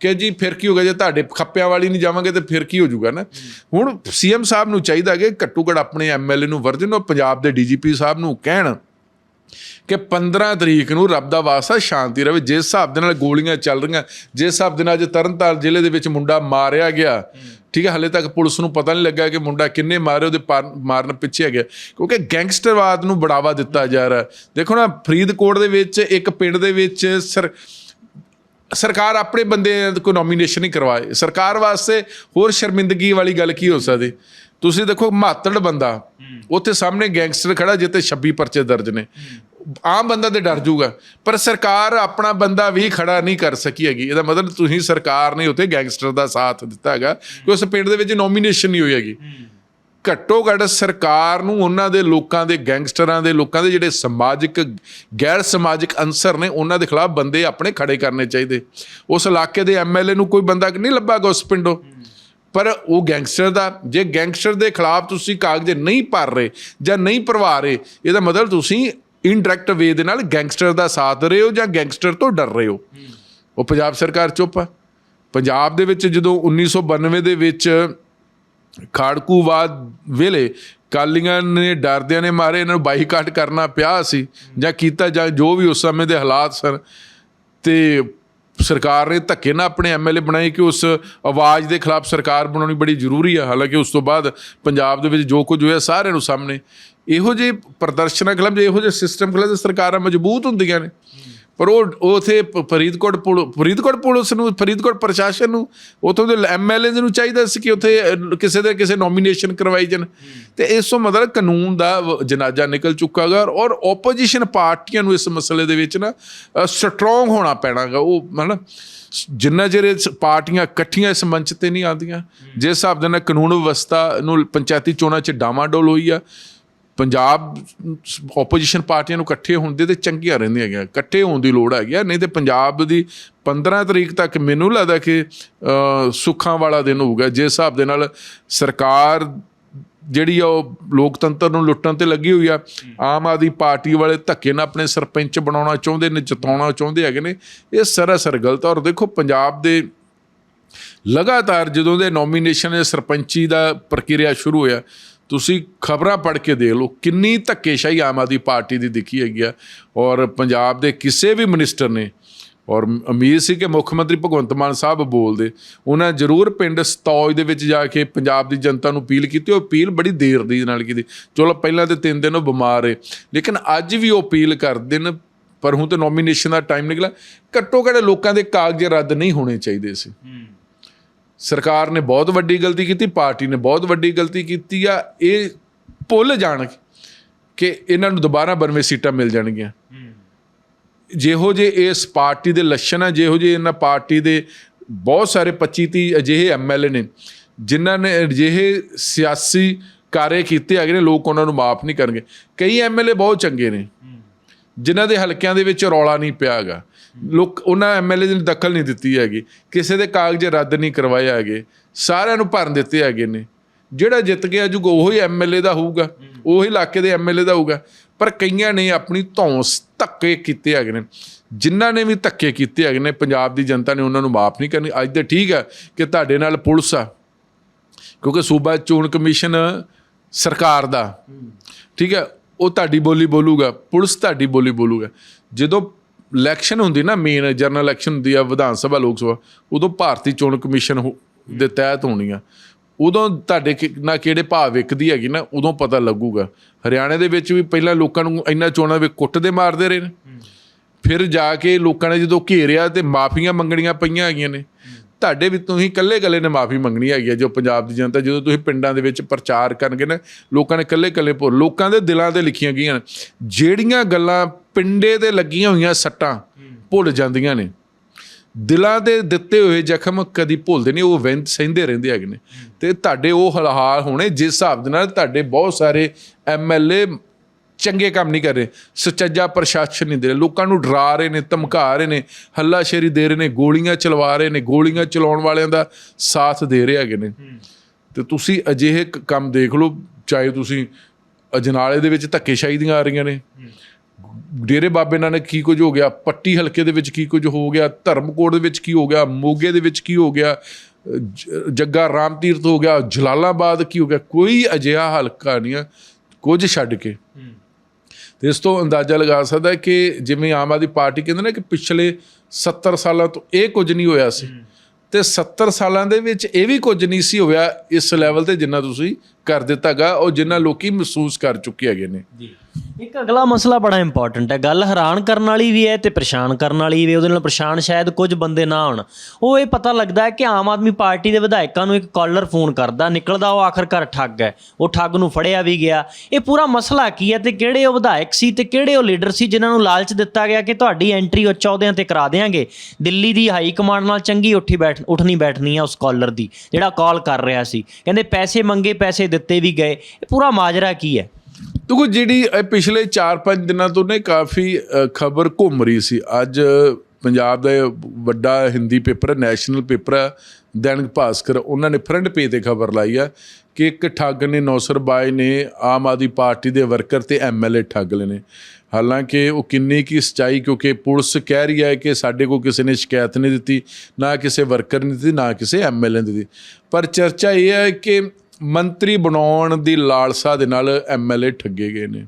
ਕਿ ਜੀ ਫਿਰ ਕੀ ਹੋਗਾ ਜੇ ਤੁਹਾਡੇ ਖੱਪਿਆਂ ਵਾਲੀ ਨਹੀਂ ਜਾਵਾਂਗੇ ਤੇ ਫਿਰ ਕੀ ਹੋ ਜਾਊਗਾ ਨਾ। ਹੁਣ ਸੀਐਮ ਸਾਹਿਬ ਨੂੰ ਚਾਹੀਦਾ ਕਿ ਘੱਟੋ ਘੱਟ ਆਪਣੇ ਐਮਐਲਏ ਨੂੰ ਵਰਜਨ ਉਹ ਪੰਜਾਬ ਦੇ ਡੀਜੀਪੀ ਸਾਹਿਬ ਨੂੰ ਕਹਿਣ। ਕਿ 15 ਤਰੀਕ ਨੂੰ ਰੱਬ ਦਾ ਵਾਸਤਾ ਸ਼ਾਂਤੀ ਰਵੇ। ਜਿਸ ਹਿਸਾਬ ਦੇ ਨਾਲ ਗੋਲੀਆਂ ਚੱਲ ਰਹੀਆਂ, ਜਿਸ ਹਿਸਾਬ ਦੇ ਨਾਲ ਅੱਜ ਤਰਨਤਾਰਨ ਜ਼ਿਲ੍ਹੇ ਦੇ ਵਿੱਚ ਮੁੰਡਾ ਮਾਰਿਆ ਗਿਆ, ਠੀਕ ਹੈ, ਹਲੇ ਤੱਕ ਪੁਲਿਸ ਨੂੰ ਪਤਾ ਨਹੀਂ ਲੱਗਾ ਕਿ ਮੁੰਡਾ ਕਿੰਨੇ ਮਾਰੇ, ਉਹਦੇ ਪਾਰ- ਮਾਰਨ ਪਿੱਛੇ ਹੈਗਾ। ਕਿਉਂਕਿ ਗੈਂਗਸਟਰਵਾਦ ਨੂੰ ਬੜਾਵਾ ਦਿੱਤਾ ਜਾ ਰਿਹਾ। ਦੇਖੋ ਨਾ, ਫਰੀਦਕੋਟ ਦੇ ਵਿੱਚ, ਇੱਕ ਪਿੰਡ ਦੇ ਵਿੱਚ ਸਰ, ਸਰਕਾਰ ਆਪਣੇ ਬੰਦੇ ਕੋਈ ਨੋਮੀਨੇਸ਼ਨ ਨਹੀਂ ਕਰਵਾਏ। ਸਰਕਾਰ ਵਾਸਤੇ ਹੋਰ ਸ਼ਰਮਿੰਦਗੀ ਵਾਲੀ ਗੱਲ ਕੀ ਹੋ ਸਕਦੀ? ਤੁਸੀਂ ਦੇਖੋ, ਮਾਤੜ ਬੰਦਾ ਉੱਥੇ ਸਾਹਮਣੇ ਗੈਂਗਸਟਰ ਖੜਾ ਜਿੱਤੇ 26 ਪਰਚੇ ਦਰਜ ਨੇ। ਆਮ ਬੰਦਾ ਤੇ ਡਰ ਜੂਗਾ ਪਰ ਸਰਕਾਰ ਆਪਣਾ ਬੰਦਾ ਵੀ ਖੜਾ ਨਹੀਂ ਕਰ ਸਕੀ ਹੈਗੀ। ਇਹਦਾ ਮਤਲਬ ਤੁਸੀਂ ਸਰਕਾਰ ਨੇ ਉੱਥੇ ਗੈਂਗਸਟਰ ਦਾ ਸਾਥ ਦਿੱਤਾ ਹੈਗਾ ਕਿ ਉਸ ਪਿੰਡ ਦੇ ਵਿੱਚ ਨੋਮੀਨੇਸ਼ਨ ਨਹੀਂ ਹੋਈ ਹੈਗੀ। ਘੱਟੋ ਘੱਟ ਸਰਕਾਰ ਨੂੰ ਉਹਨਾਂ ਦੇ ਲੋਕਾਂ ਦੇ, ਗੈਂਗਸਟਰਾਂ ਦੇ ਲੋਕਾਂ ਦੇ ਜਿਹੜੇ ਸਮਾਜਿਕ ਗੈਰ ਸਮਾਜਿਕ ਅੰਸਰ ਨੇ, ਉਹਨਾਂ ਦੇ ਖਿਲਾਫ ਬੰਦੇ ਆਪਣੇ ਖੜੇ ਕਰਨੇ ਚਾਹੀਦੇ। ਉਸ ਇਲਾਕੇ ਦੇ ਐਮਐਲਏ ਨੂੰ ਕੋਈ ਬੰਦਾ ਨਹੀਂ ਲੱਭਾਗਾ ਉਸ ਪਿੰਡੋਂ। ਪਰ ਉਹ ਗੈਂਗਸਟਰ ਦਾ, ਜੇ ਗੈਂਗਸਟਰ ਦੇ ਖਿਲਾਫ ਤੁਸੀਂ ਕਾਗਜ਼ ਨਹੀਂ ਭਰ ਰਹੇ ਜਾਂ ਨਹੀਂ ਭਰਵਾ ਰਹੇ, ਇਹਦਾ ਮਤਲਬ ਤੁਸੀਂ ਇਨਡਾਇਰੈਕਟ ਵੇ ਦੇ ਨਾਲ ਗੈਂਗਸਟਰ ਦਾ ਸਾਥ ਰਹੇ ਹੋ ਜਾਂ ਗੈਂਗਸਟਰ ਤੋਂ ਡਰ ਰਹੇ ਹੋ। ਉਹ ਪੰਜਾਬ ਸਰਕਾਰ ਚੁੱਪ ਆ। ਪੰਜਾਬ ਦੇ ਵਿੱਚ ਜਦੋਂ 1992 ਦੇ ਵਿੱਚ ਖਾੜਕੂਵਾਦ ਵੇਲੇ ਕਾਲੀਆਂ ਨੇ ਡਰਦਿਆਂ ਨੇ ਮਾਰੇ, ਇਹਨਾਂ ਨੂੰ ਬਾਈਕਾਟ ਕਰਨਾ ਪਿਆ ਸੀ ਜਾਂ ਕੀਤਾ ਜਾਂ ਜੋ ਵੀ ਉਸ ਸਮੇਂ ਦੇ ਹਾਲਾਤ ਸਨ, ਤੇ ਸਰਕਾਰ ਨੇ ਧੱਕੇ ਨਾਲ ਆਪਣੇ ਐਮਐਲਏ ਬਣਾਏ ਕਿ ਉਸ ਆਵਾਜ਼ ਦੇ ਖਿਲਾਫ ਸਰਕਾਰ ਬਣਾਉਣੀ ਬੜੀ ਜ਼ਰੂਰੀ ਆ। ਹਾਲਾਂਕਿ ਉਸ ਤੋਂ ਬਾਅਦ ਪੰਜਾਬ ਦੇ ਵਿੱਚ ਜੋ ਕੁਝ ਹੋਇਆ ਸਾਰਿਆਂ ਨੂੰ ਸਾਹਮਣੇ ਇਹੋ ਜਿਹੇ ਪ੍ਰਦਰਸ਼ਨਾਂ ਖਿਲਾਫ ਜੇ ਇਹੋ ਜਿਹੇ ਸਿਸਟਮ ਖਿਲਾਫ ਸਰਕਾਰਾਂ ਮਜ਼ਬੂਤ ਹੁੰਦੀਆਂ ਨੇ ਪਰ ਉਹ ਉਹ ਉਥੇ ਫਰੀਦਕੋਟ ਪੁਲ, ਫਰੀਦਕੋਟ ਪੁਲਿਸ ਨੂੰ, ਫਰੀਦਕੋਟ ਪ੍ਰਸ਼ਾਸਨ ਨੂੰ, ਉਥੋਂ ਦੇ ਐਮਐਲਏ ਨੂੰ ਚਾਹੀਦਾ ਸੀ ਕਿ ਉਥੇ ਕਿਸੇ ਦੇ, ਕਿਸੇ ਨੋਮੀਨੇਸ਼ਨ ਕਰਵਾਈ ਜਾਣ। ਤੇ ਇਸ ਤੋਂ ਮਤਲਬ ਕਾਨੂੰਨ ਦਾ ਵ- ਜਨਾਜ਼ਾ ਨਿਕਲ ਚੁੱਕਾ ਗਾ ਔਰ ਆਪੋਜੀਸ਼ਨ ਪਾਰਟੀਆਂ ਨੂੰ ਇਸ ਮਸਲੇ ਦੇ ਵਿੱਚ ਨਾ ਸਟਰੋਂਗ ਹੋਣਾ ਪੈਣਾਗਾ। ਉਹ ਹਨਾ ਜਿੰਨਾ ਚਿਰ ਪਾਰਟੀਆਂ ਇਕੱਠੀਆਂ ਇਸ ਮੰਚ ਤੇ ਨਹੀਂ ਆਉਂਦੀਆਂ, ਜਿਸ ਹਿਸਾਬ ਦੇ ਨਾਲ ਕਾਨੂੰਨ ਵਿਵਸਥਾ ਨੂੰ ਪੰਚਾਇਤੀ ਚੋਣਾਂ 'ਚ ਡਾਮਾਡੋਲ ਹੋਈ ਆ ਪੰਜਾਬ ਆਪੋਜੀਸ਼ਨ ਪਾਰਟੀਆਂ ਨੂੰ ਇਕੱਠੇ ਹੋਣ ਦੇ ਤੇ ਚੰਗੀਆਂ ਰਹਿੰਦੀਆਂ ਹੈਗੀਆਂ। ਇਕੱਠੇ ਹੋਣ ਦੀ ਲੋੜ ਹੈਗੀ ਆ, ਨਹੀਂ ਤੇ ਪੰਜਾਬ ਦੀ 15 ਤਰੀਕ ਤੱਕ ਮੈਨੂੰ ਲੱਗਦਾ ਕਿ ਸੁੱਖਾਂ ਵਾਲਾ ਦਿਨ ਹੋਊਗਾ। ਜਿਸ ਹਿਸਾਬ ਦੇ ਨਾਲ ਸਰਕਾਰ ਜਿਹੜੀ ਆ ਉਹ ਲੋਕਤੰਤਰ ਨੂੰ ਲੁੱਟਣ ਤੇ ਲੱਗੀ ਹੋਈ ਆ, ਆਮ ਆਦਮੀ ਪਾਰਟੀ ਵਾਲੇ ਧੱਕੇ ਨਾਲ ਆਪਣੇ ਸਰਪੰਚ ਬਣਾਉਣਾ ਚਾਹੁੰਦੇ ਨੇ, ਜਿਤਾਉਣਾ ਚਾਹੁੰਦੇ ਹੈਗੇ ਨੇ, ਇਹ ਸਰਾਸਰ ਗਲਤ ਔਰ ਦੇਖੋ, ਪੰਜਾਬ ਦੇ ਲਗਾਤਾਰ ਜਦੋਂ ਦੇ ਨੋਮੀਨੇਸ਼ਨ ਸਰਪੰਚੀ ਦਾ ਪ੍ਰਕਿਰਿਆ ਸ਼ੁਰੂ ਹੋਇਆ ਤੁਸੀਂ ਖਬਰਾਂ ਪੜ੍ਹ ਕੇ ਦੇਖ ਲਓ, ਕਿੰਨੀ ਧੱਕੇਸ਼ਾਹੀ ਆਮ ਆਦਮੀ ਪਾਰਟੀ ਦੀ ਦਿਖੀ ਹੈਗੀ ਆ। ਔਰ ਪੰਜਾਬ ਦੇ ਕਿਸੇ ਵੀ ਮਿਨਿਸਟਰ ਨੇ, ਔਰ ਉਮੀਦ ਸੀ ਕਿ ਮੁੱਖ ਮੰਤਰੀ ਭਗਵੰਤ ਮਾਨ ਸਾਹਿਬ ਬੋਲਦੇ, ਉਹਨਾਂ ਜ਼ਰੂਰ ਪਿੰਡ ਸਤੌਜ ਦੇ ਵਿੱਚ ਜਾ ਕੇ ਪੰਜਾਬ ਦੀ ਜਨਤਾ ਨੂੰ ਅਪੀਲ ਕੀਤੀ, ਉਹ ਅਪੀਲ ਬੜੀ ਦੇਰ ਦੀ ਨਾਲ ਕੀਤੀ। ਚਲੋ ਪਹਿਲਾਂ ਤੇ ਤਿੰਨ ਦਿਨ ਉਹ ਬਿਮਾਰ ਹੈ ਲੇਕਿਨ ਅੱਜ ਵੀ ਉਹ ਅਪੀਲ ਕਰਦੇ ਨੇ ਪਰ ਹੁਣ ਤੇ ਨੋਮੀਨੇਸ਼ਨ ਦਾ ਟਾਈਮ ਨਿਕਲਾ ਘੱਟੋ ਘੱਟ ਲੋਕਾਂ ਦੇ ਕਾਗਜ਼ ਰੱਦ ਨਹੀਂ ਹੋਣੇ ਚਾਹੀਦੇ ਸੀ। ਸਰਕਾਰ ਨੇ ਬਹੁਤ ਵੱਡੀ ਗਲਤੀ ਕੀਤੀ, ਪਾਰਟੀ ਨੇ ਬਹੁਤ ਵੱਡੀ ਗਲਤੀ ਕੀਤੀ ਆ, ਇਹ ਭੁੱਲ ਜਾਣ ਕਿ ਇਹਨਾਂ ਨੂੰ ਦੁਬਾਰਾ 92 ਸੀਟਾਂ ਮਿਲ ਜਾਣਗੀਆਂ। ਜਿਹੋ ਜੇ ਇਸ ਪਾਰਟੀ ਦੇ ਲੱਛਣ ਆ, ਜਿਹੋ ਜੇ ਇਹਨਾਂ ਪਾਰਟੀ ਦੇ ਬਹੁਤ ਸਾਰੇ 25 30 ਅਜਿਹੇ ਐਮਐਲਏ ਨੇ, ਜਿਨ੍ਹਾਂ ਨੇ ਅਜਿਹੇ ਸਿਆਸੀ ਕਾਰੇ ਕੀਤੇ ਹੈਗੇ ਨੇ, ਲੋਕ ਉਹਨਾਂ ਨੂੰ ਮਾਫ ਨਹੀਂ ਕਰਨਗੇ। ਕਈ ਐਮਐਲਏ ਬਹੁਤ ਚੰਗੇ ਨੇ, ਜਿਨ੍ਹਾਂ ਦੇ ਹਲਕਿਆਂ ਦੇ ਵਿੱਚ ਰੌਲਾ ਨਹੀਂ ਪਿਆਗਾ ਲੋਕ ਉਹਨਾਂ ਐਮਐਲਏ ਨੇ ਦਖਲ ਨਹੀਂ ਦਿੱਤੀ ਹੈਗੀ। ਕਿਸੇ ਦੇ ਕਾਗਜ਼ ਰੱਦ ਨਹੀਂ ਕਰਵਾਏ ਹੈਗੇ। ਸਾਰਿਆਂ ਨੂੰ ਭਰਨ ਦਿੱਤੇ ਹੈਗੇ ਨੇ। ਜਿਹੜਾ ਜਿੱਤ ਗਿਆ ਜੂਗਾ ਉਹੀ ਐਮਐਲਏ ਦਾ ਹੋਊਗਾ। ਉਹੀ ਇਲਾਕੇ ਦੇ ਐਮਐਲਏ ਦਾ ਹੋਊਗਾ। ਪਰ ਕਈਆਂ ਨੇ ਆਪਣੀ ਧੌਂਸ ਧੱਕੇ ਕੀਤੇ ਹੈਗੇ ਨੇ। ਜਿਨ੍ਹਾਂ ਨੇ ਵੀ ਧੱਕੇ ਕੀਤੇ ਹੈਗੇ ਨੇ ਪੰਜਾਬ ਦੀ ਜਨਤਾ ਨੇ ਉਹਨਾਂ ਨੂੰ ਮਾਫ ਨਹੀਂ ਕਰਨੀ। ਅੱਜ ਤੇ ਠੀਕ ਹੈ ਕਿ ਤੁਹਾਡੇ ਨਾਲ ਪੁਲਿਸ ਆ। ਕਿਉਂਕਿ ਸੂਬਾ ਚੋਣ ਕਮਿਸ਼ਨ ਸਰਕਾਰ ਦਾ। ਠੀਕ ਹੈ ਉਹ ਤੁਹਾਡੀ ਬੋਲੀ ਬੋਲੂਗਾ। ਪੁਲਿਸ ਤੁਹਾਡੀ ਬੋਲੀ ਬੋਲੂਗਾ। ਜਦੋਂ ਇਲੈਕਸ਼ਨ ਹੁੰਦੀ ਨਾ ਮੇਨ ਜਨਰਲ ਇਲੈਕਸ਼ਨ ਹੁੰਦੀ ਆ, ਵਿਧਾਨ ਸਭਾ, ਲੋਕ ਸਭਾ, ਉਦੋਂ ਭਾਰਤੀ ਚੋਣ ਕਮਿਸ਼ਨ ਹੋ- ਦੇ ਤਹਿਤ ਹੋਣੀ ਆ ਉਦੋਂ ਤੁਹਾਡੇ ਕਿ- ਨਾਲ ਕਿਹੜੇ ਭਾਅ ਵਿਕਦੀ ਹੈਗੀ ਨਾ, ਉਦੋਂ ਪਤਾ ਲੱਗੂਗਾ। ਹਰਿਆਣੇ ਦੇ ਵਿੱਚ ਵੀ ਪਹਿਲਾਂ ਲੋਕਾਂ ਨੂੰ ਇੰਨਾ ਚੋਣਾਂ ਵਿੱਚ ਕੁੱਟਦੇ ਮਾਰਦੇ ਰਹੇ ਨੇ। ਫਿਰ ਜਾ ਕੇ ਲੋਕਾਂ ਨੇ ਜਦੋਂ ਘੇਰਿਆ ਤੇ ਮਾਫੀਆਂ ਮੰਗਣੀਆਂ ਪਈਆਂ ਹੈਗੀਆਂ ਨੇ। ਤੁਹਾਡੇ ਵੀ ਤੁਸੀਂ ਇਕੱਲੇ ਇਕੱਲੇ ਨੇ ਮਾਫੀ ਮੰਗਣੀ ਹੈਗੀ ਹੈ ਜੋ ਪੰਜਾਬ ਦੀ ਜਨਤਾ, ਜਦੋਂ ਤੁਸੀਂ ਪਿੰਡਾਂ ਦੇ ਵਿੱਚ ਪ੍ਰਚਾਰ ਕਰਨਗੇ ਨਾ, ਲੋਕਾਂ ਨੇ ਇਕੱਲੇ ਇਕੱਲੇ ਭੁੱਲ ਲੋਕਾਂ ਦੇ ਦਿਲਾਂ ਤੇ ਲਿਖੀਆਂ ਗਈਆਂ ਨੇ। ਜਿਹੜੀਆਂ ਗੱਲਾਂ ਪਿੰਡੇ ਤੇ ਲੱਗੀਆਂ ਹੋਈਆਂ ਸੱਟਾਂ ਭੁੱਲ ਜਾਂਦੀਆਂ ਨੇ। ਦਿਲਾਂ ਦੇ ਦਿੱਤੇ ਹੋਏ ਜ਼ਖਮ ਕਦੀ ਭੁੱਲਦੇ ਨਹੀਂ, ਉਹ ਵੈਂਦ ਸਹਿੰਦੇ ਰਹਿੰਦੇ ਹੈਗੇ ਨੇ। ਤੇ ਤੁਹਾਡੇ ਉਹ ਹਾਲ- ਹੋਣੇ, ਜਿਸ ਹਿਸਾਬ ਦੇ ਨਾਲ ਤੁਹਾਡੇ ਬਹੁਤ ਸਾਰੇ ਐਮਐਲਏ ਚੰਗੇ ਕੰਮ ਨਹੀਂ ਕਰ ਰਹੇ, ਸੁਚੱਜਾ ਪ੍ਰਸ਼ਾਸਨ ਨਹੀਂ ਦੇ ਰਹੇ, ਲੋਕਾਂ ਨੂੰ ਡਰਾ ਰਹੇ ਨੇ, ਧਮਕਾ ਰਹੇ ਨੇ, ਹੱਲਾਸ਼ੇਰੀ ਦੇ ਰਹੇ ਨੇ, ਗੋਲੀਆਂ ਚਲਵਾ ਰਹੇ ਨੇ, ਗੋਲੀਆਂ ਚਲਾਉਣ ਵਾਲਿਆਂ ਦਾ ਸਾਥ ਦੇ ਰਹੇ ਹੈਗੇ ਨੇ। ਤੇ ਤੁਸੀਂ ਅਜਿਹੇ ਕ- ਕੰਮ ਦੇਖ ਲਓ, ਚਾਹੇ ਤੁਸੀਂ ਅਜਨਾਲੇ ਦੇ ਵਿੱਚ ਧੱਕੇਸ਼ਾਹੀ ਦੀਆਂ ਆ ਰਹੀਆਂ ਨੇ। ਡੇਰੇ ਬਾਬੇ ਨਾਨਕ ਕੀ ਕੁਝ ਹੋ ਗਿਆ? ਪੱਟੀ ਹਲਕੇ ਦੇ ਵਿੱਚ ਕੀ ਕੁਝ ਹੋ ਗਿਆ? ਧਰਮਕੋਟ ਦੇ ਵਿੱਚ ਕੀ ਹੋ ਗਿਆ? ਮੋਗੇ ਦੇ ਵਿੱਚ ਕੀ ਹੋ ਗਿਆ? ਜੱਗਾ ਰਾਮ ਤੀਰਥ ਹੋ ਗਿਆ? ਜਲਾਲਾਬਾਦ ਕੀ ਹੋ ਗਿਆ? ਕੋਈ ਅਜਿਹਾ ਹਲਕਾ ਨਹੀਂ ਆ ਕੁਝ ਛੱਡ ਕੇ। ਤੇ ਇਸ ਤੋਂ ਅੰਦਾਜ਼ਾ ਲਗਾ ਸਕਦਾ ਕਿ ਜਿਵੇਂ ਆਮ ਆਦਮੀ ਪਾਰਟੀ ਕਹਿੰਦੇ ਨੇ ਕਿ ਪਿਛਲੇ 70 ਸਾਲਾਂ ਤੋਂ ਇਹ ਕੁਝ ਨਹੀਂ ਹੋਇਆ ਸੀ। ਤੇ 70 ਸਾਲਾਂ ਦੇ ਵਿੱਚ ਇਹ ਵੀ ਕੁਝ ਨਹੀਂ ਸੀ ਹੋਇਆ ਇਸ ਲੈਵਲ ਤੇ ਜਿੰਨਾ ਤੁਸੀਂ ਕਰ ਦਿੱਤਾਗਾ ਉਹ ਜਿੰਨਾ ਲੋਕੀ ਮਹਿਸੂਸ ਕਰ ਚੁੱਕੇ ਹੈਗੇ ਨੇ। ਜੀ। ਇੱਕ ਅਗਲਾ ਮਸਲਾ ਬੜਾ ਇੰਪੋਰਟੈਂਟ ਹੈ। ਗੱਲ ਹੈਰਾਨ ਕਰਨ ਵਾਲੀ ਵੀ ਹੈ ਤੇ ਪਰੇਸ਼ਾਨ ਕਰਨ ਵਾਲੀ ਵੀ ਉਹਦੇ ਨਾਲ ਪਰੇਸ਼ਾਨ ਸ਼ਾਇਦ ਕੁਝ ਬੰਦੇ ਨਾ ਹੋਣ। ਉਹ ਇਹ ਪਤਾ ਲੱਗਦਾ ਹੈ ਕਿ ਆਮ ਆਦਮੀ ਪਾਰਟੀ ਦੇ ਵਿਧਾਇਕਾਂ ਨੂੰ ਇੱਕ ਕਾਲਰ ਫੋਨ ਕਰਦਾ। ਨਿਕਲਦਾ, ਉਹ ਆਖਰਕਾਰ ਠੱਗ ਹੈ। ਉਹ ਠੱਗ ਨੂੰ ਫੜਿਆ ਵੀ ਗਿਆ। ਇਹ ਪੂਰਾ ਮਸਲਾ ਕੀ ਹੈ ਤੇ ਕਿਹੜੇ ਉਹ ਵਿਧਾਇਕ ਸੀ ਤੇ ਕਿਹੜੇ ਉਹ ਲੀਡਰ ਸੀ ਜਿਨ੍ਹਾਂ ਨੂੰ ਲਾਲਚ ਦਿੱਤਾ ਗਿਆ ਕਿ ਤੁਹਾਡੀ ਐਂਟਰੀ ਉਹ ਅਹੁਦਿਆਂ ਤੇ ਕਰਾ ਦੇਾਂਗੇ ਦਿੱਲੀ ਦੀ ਹਾਈ ਕਮਾਂਡ ਨਾਲ ਚੰਗੀ ਉੱਠੀ ਬੈਠ ਉੱਠਣੀ ਬੈਠਣੀ ਆ ਉਸ ਕਾਲਰ ਦੀ, ਜਿਹੜਾ ਕਾਲ ਕਰ ਰਿਹਾ ਸੀ। ਕਹਿੰਦੇ ਪੈਸੇ ਮੰਗੇ, ਪੈਸੇ ਦਿੱਤੇ ਵੀ ਗਏ। ਇਹ ਪੂਰਾ ਮਾਜਰਾ ਕੀ ਹੈ? ਦੇਖੋ ਜਿਹੜੀ ਇਹ ਪਿਛਲੇ 4-5 ਦਿਨਾਂ ਤੋਂ ਨੇ ਕਾਫੀ ਖਬਰ ਘੁੰਮ ਰਹੀ ਸੀ। ਅੱਜ ਪੰਜਾਬ ਦਾ ਵੱਡਾ ਹਿੰਦੀ ਪੇਪਰ ਨੈਸ਼ਨਲ ਪੇਪਰ ਹੈ, ਦੈਨਿਕ ਭਾਸਕਰ, ਉਹਨਾਂ ਨੇ ਫਰੰਟ ਪੇਜ ਤੇ ਖਬਰ ਲਾਈ ਆ ਕਿ ਇੱਕ ਠੱਗ ਨੇ, ਨੌਸਰ ਬਾਈ ਨੇ, ਆਮ ਆਦਮੀ ਪਾਰਟੀ ਦੇ ਵਰਕਰ ਤੇ ਐਮਐਲਏ ਠੱਗ ਲਏ ਨੇ। ਹਾਲਾਂਕਿ ਉਹ ਕਿੰਨੀ ਕੀ ਸਚਾਈ, ਕਿਉਂਕਿ ਪੁਲਿਸ ਕਹਿ ਰਹੀ ਹੈ ਕਿ ਸਾਡੇ ਕੋਲ ਕਿਸੇ ਨੇ ਸ਼ਿਕਾਇਤ ਨਹੀਂ ਦਿੱਤੀ, ਨਾ ਕਿਸੇ ਵਰਕਰ ਨੇ ਦਿੱਤੀ, ਨਾ ਕਿਸੇ ਐਮਐਲਏ ਨੇ ਦਿੱਤੀ। ਪਰ ਚਰਚਾ ਇਹ ਹੈ ਕਿ ਮੰਤਰੀ ਬਣਾਉਣ ਦੀ ਲਾਲਸਾ ਦੇ ਨਾਲ ਐਮਐਲਏ ਠੱਗੇ ਗਏ ਨੇ।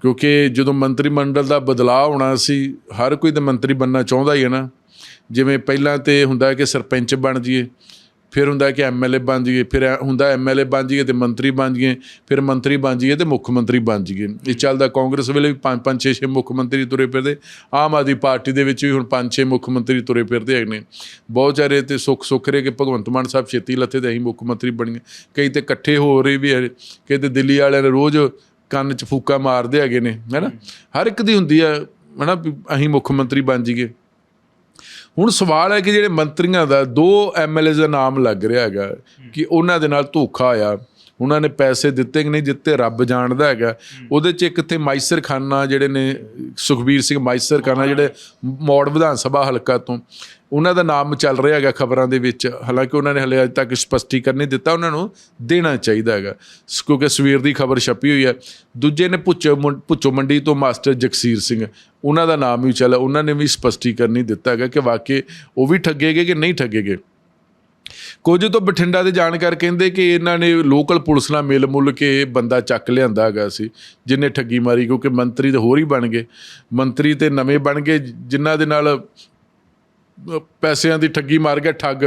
ਕਿਉਂਕਿ ਜਦੋਂ ਮੰਤਰੀ ਮੰਡਲ ਦਾ ਬਦਲਾਅ ਹੋਣਾ ਸੀ ਹਰ ਕੋਈ ਤਾਂ ਮੰਤਰੀ ਬੰਨਣਾ ਚਾਹੁੰਦਾ ਹੀ ਹੈ ਨਾ। ਜਿਵੇਂ ਪਹਿਲਾਂ ਤੇ ਹੁੰਦਾ ਕਿ ਸਰਪੰਚ ਬਣ ਜਾਈਏ ਫਿਰ ਹੁੰਦਾ ਕਿ ਐਮਐਲਏ ਬਣ ਜਾਈਏ, ਫਿਰ ਐ- ਹੁੰਦਾ ਐਮਐਲਏ ਬਣ ਜਾਈਏ ਤੇ ਮੰਤਰੀ ਬਣ ਜਾਈਏ, ਫਿਰ ਮੰਤਰੀ ਬਣ ਜਾਈਏ ਤੇ ਮੁੱਖ ਮੰਤਰੀ ਬਣ ਜਾਈਏ। ਇਹ ਚੱਲਦਾ ਕਾਂਗਰਸ ਵੇਲੇ ਵੀ ਪੰਜ ਪੰਜ, ਛੇ ਛੇ ਮੁੱਖ ਮੰਤਰੀ ਤੁਰੇ ਫਿਰਦੇ। ਆਮ ਆਦਮੀ ਪਾਰਟੀ ਦੇ ਵਿੱਚ ਵੀ ਹੁਣ ਪੰਜ, ਛੇ ਮੁੱਖ ਮੰਤਰੀ ਤੁਰੇ ਫਿਰਦੇ ਹੈਗੇ ਨੇ। ਬਹੁਤ ਚਾਰੇ ਤੇ ਸੁੱਖ ਸੁੱਖ ਰਹੇ ਕਿ ਭਗਵੰਤ ਮਾਨ ਸਾਹਿਬ ਛੇਤੀ ਲੱਥੇ ਤੇ ਅਸੀਂ ਮੁੱਖ ਮੰਤਰੀ ਬਣ ਗਏ ਕਈ ਤੇ ਇਕੱਠੇ ਹੋ ਰਹੇ ਵੀ ਹੈ ਕਿ ਤੇ ਦਿੱਲੀ ਵਾਲਿਆਂ ਨੇ ਰੋਜ਼ ਕੰਨ 'ਚ ਫੂਕਾ ਮਾਰਦੇ ਹੈਗੇ ਨੇ, ਹੈਨਾ? ਹਰ ਇੱਕ ਦੀ ਹੁੰਦੀ ਹੈ ਹੈਨਾ, ਵੀ ਅਸੀਂ ਮੁੱਖ ਮੰਤਰੀ ਬਣ ਜਾਈਏ। ਹੁਣ ਸਵਾਲ ਹੈ ਕਿ ਜਿਹੜੇ ਮੰਤਰੀਆਂ ਦਾ ਦੋ ਐਮਐਲਏ ਦਾ ਨਾਮ ਲੱਗ ਰਿਹਾ ਹੈਗਾ ਕਿ ਉਹਨਾਂ ਦੇ ਨਾਲ ਧੋਖਾ ਹੋਇਆ, ਉਹਨਾਂ ਨੇ ਪੈਸੇ ਦਿੱਤੇ ਕਿ ਨਹੀਂ ਦਿੱਤੇ, ਰੱਬ ਜਾਣਦਾ ਹੈਗਾ। ਉਹਦੇ ਚ ਇੱਕ ਤੇ ਮਾਈਸਰ ਖਾਨਾ ਜਿਹੜੇ ਨੇ, ਸੁਖਬੀਰ ਸਿੰਘ ਮਾਈਸਰ ਖਾਨਾ ਜਿਹੜੇ ਮੌੜ ਵਿਧਾਨ ਸਭਾ ਹਲਕਾ ਤੋਂ ਉਹਨਾਂ ਦਾ ਨਾਮ ਚੱਲ ਰਿਹਾ ਹੈਗਾ ਖਬਰਾਂ ਦੇ ਵਿੱਚ। ਹਾਲਾਂਕਿ ਉਹਨਾਂ ਨੇ ਹਲੇ ਅਜੇ ਤੱਕ ਸਪਸ਼ਟੀਕਰਨ ਨਹੀਂ ਦਿੱਤਾ, ਉਹਨਾਂ ਨੂੰ ਦੇਣਾ ਚਾਹੀਦਾ ਹੈਗਾ। ਸ- ਕਿਉਂਕਿ ਸਵੇਰ ਦੀ ਖਬਰ ਛਪੀ ਹੋਈ ਹੈ। ਦੂਜੇ ਨੇ ਪੁੱਚੋ ਮੁੰ- ਪੁੱਚੋ ਮੰਡੀ ਤੋਂ ਮਾਸਟਰ ਜਗਸੀਰ ਸਿੰਘ, ਉਹਨਾਂ ਦਾ ਨਾਮ ਵੀ ਚੱਲ, ਉਹਨਾਂ ਨੇ ਵੀ ਸਪਸ਼ਟੀਕਰਨ ਨਹੀਂ ਦਿੱਤਾ ਹੈਗਾ ਕਿ ਵਾਕਈ ਉਹ ਵੀ ਠੱਗੇਗੇ ਕਿ ਨਹੀਂ ਠੱਗੇਗੇ। ਕੁਝ ਤੋਂ ਬਠਿੰਡਾ ਦੇ ਜਾਣਕਾਰ ਕਹਿੰਦੇ ਕਿ ਇਹਨਾਂ ਨੇ ਲੋਕਲ ਪੁਲਿਸ ਨਾਲ ਮਿਲ ਮੁੱਲ ਕੇ ਬੰਦਾ ਚੱਕ ਲਿਆਂਦਾ ਹੈਗਾ ਸੀ, ਜਿਨੇ ਠੱਗੀ ਮਾਰੀ, ਕਿਉਂਕਿ ਮੰਤਰੀ ਤੇ ਹੋਰ ਹੀ ਬਣ ਗਏ। ਮੰਤਰੀ ਤੇ ਨਵੇਂ ਬਣ ਗਏ ਜਿਨ੍ਹਾਂ ਦੇ ਨਾਲ ਪੈਸਿਆਂ ਦੀ ਠੱਗੀ ਮਾਰ ਗਿਆ ਠੱਗ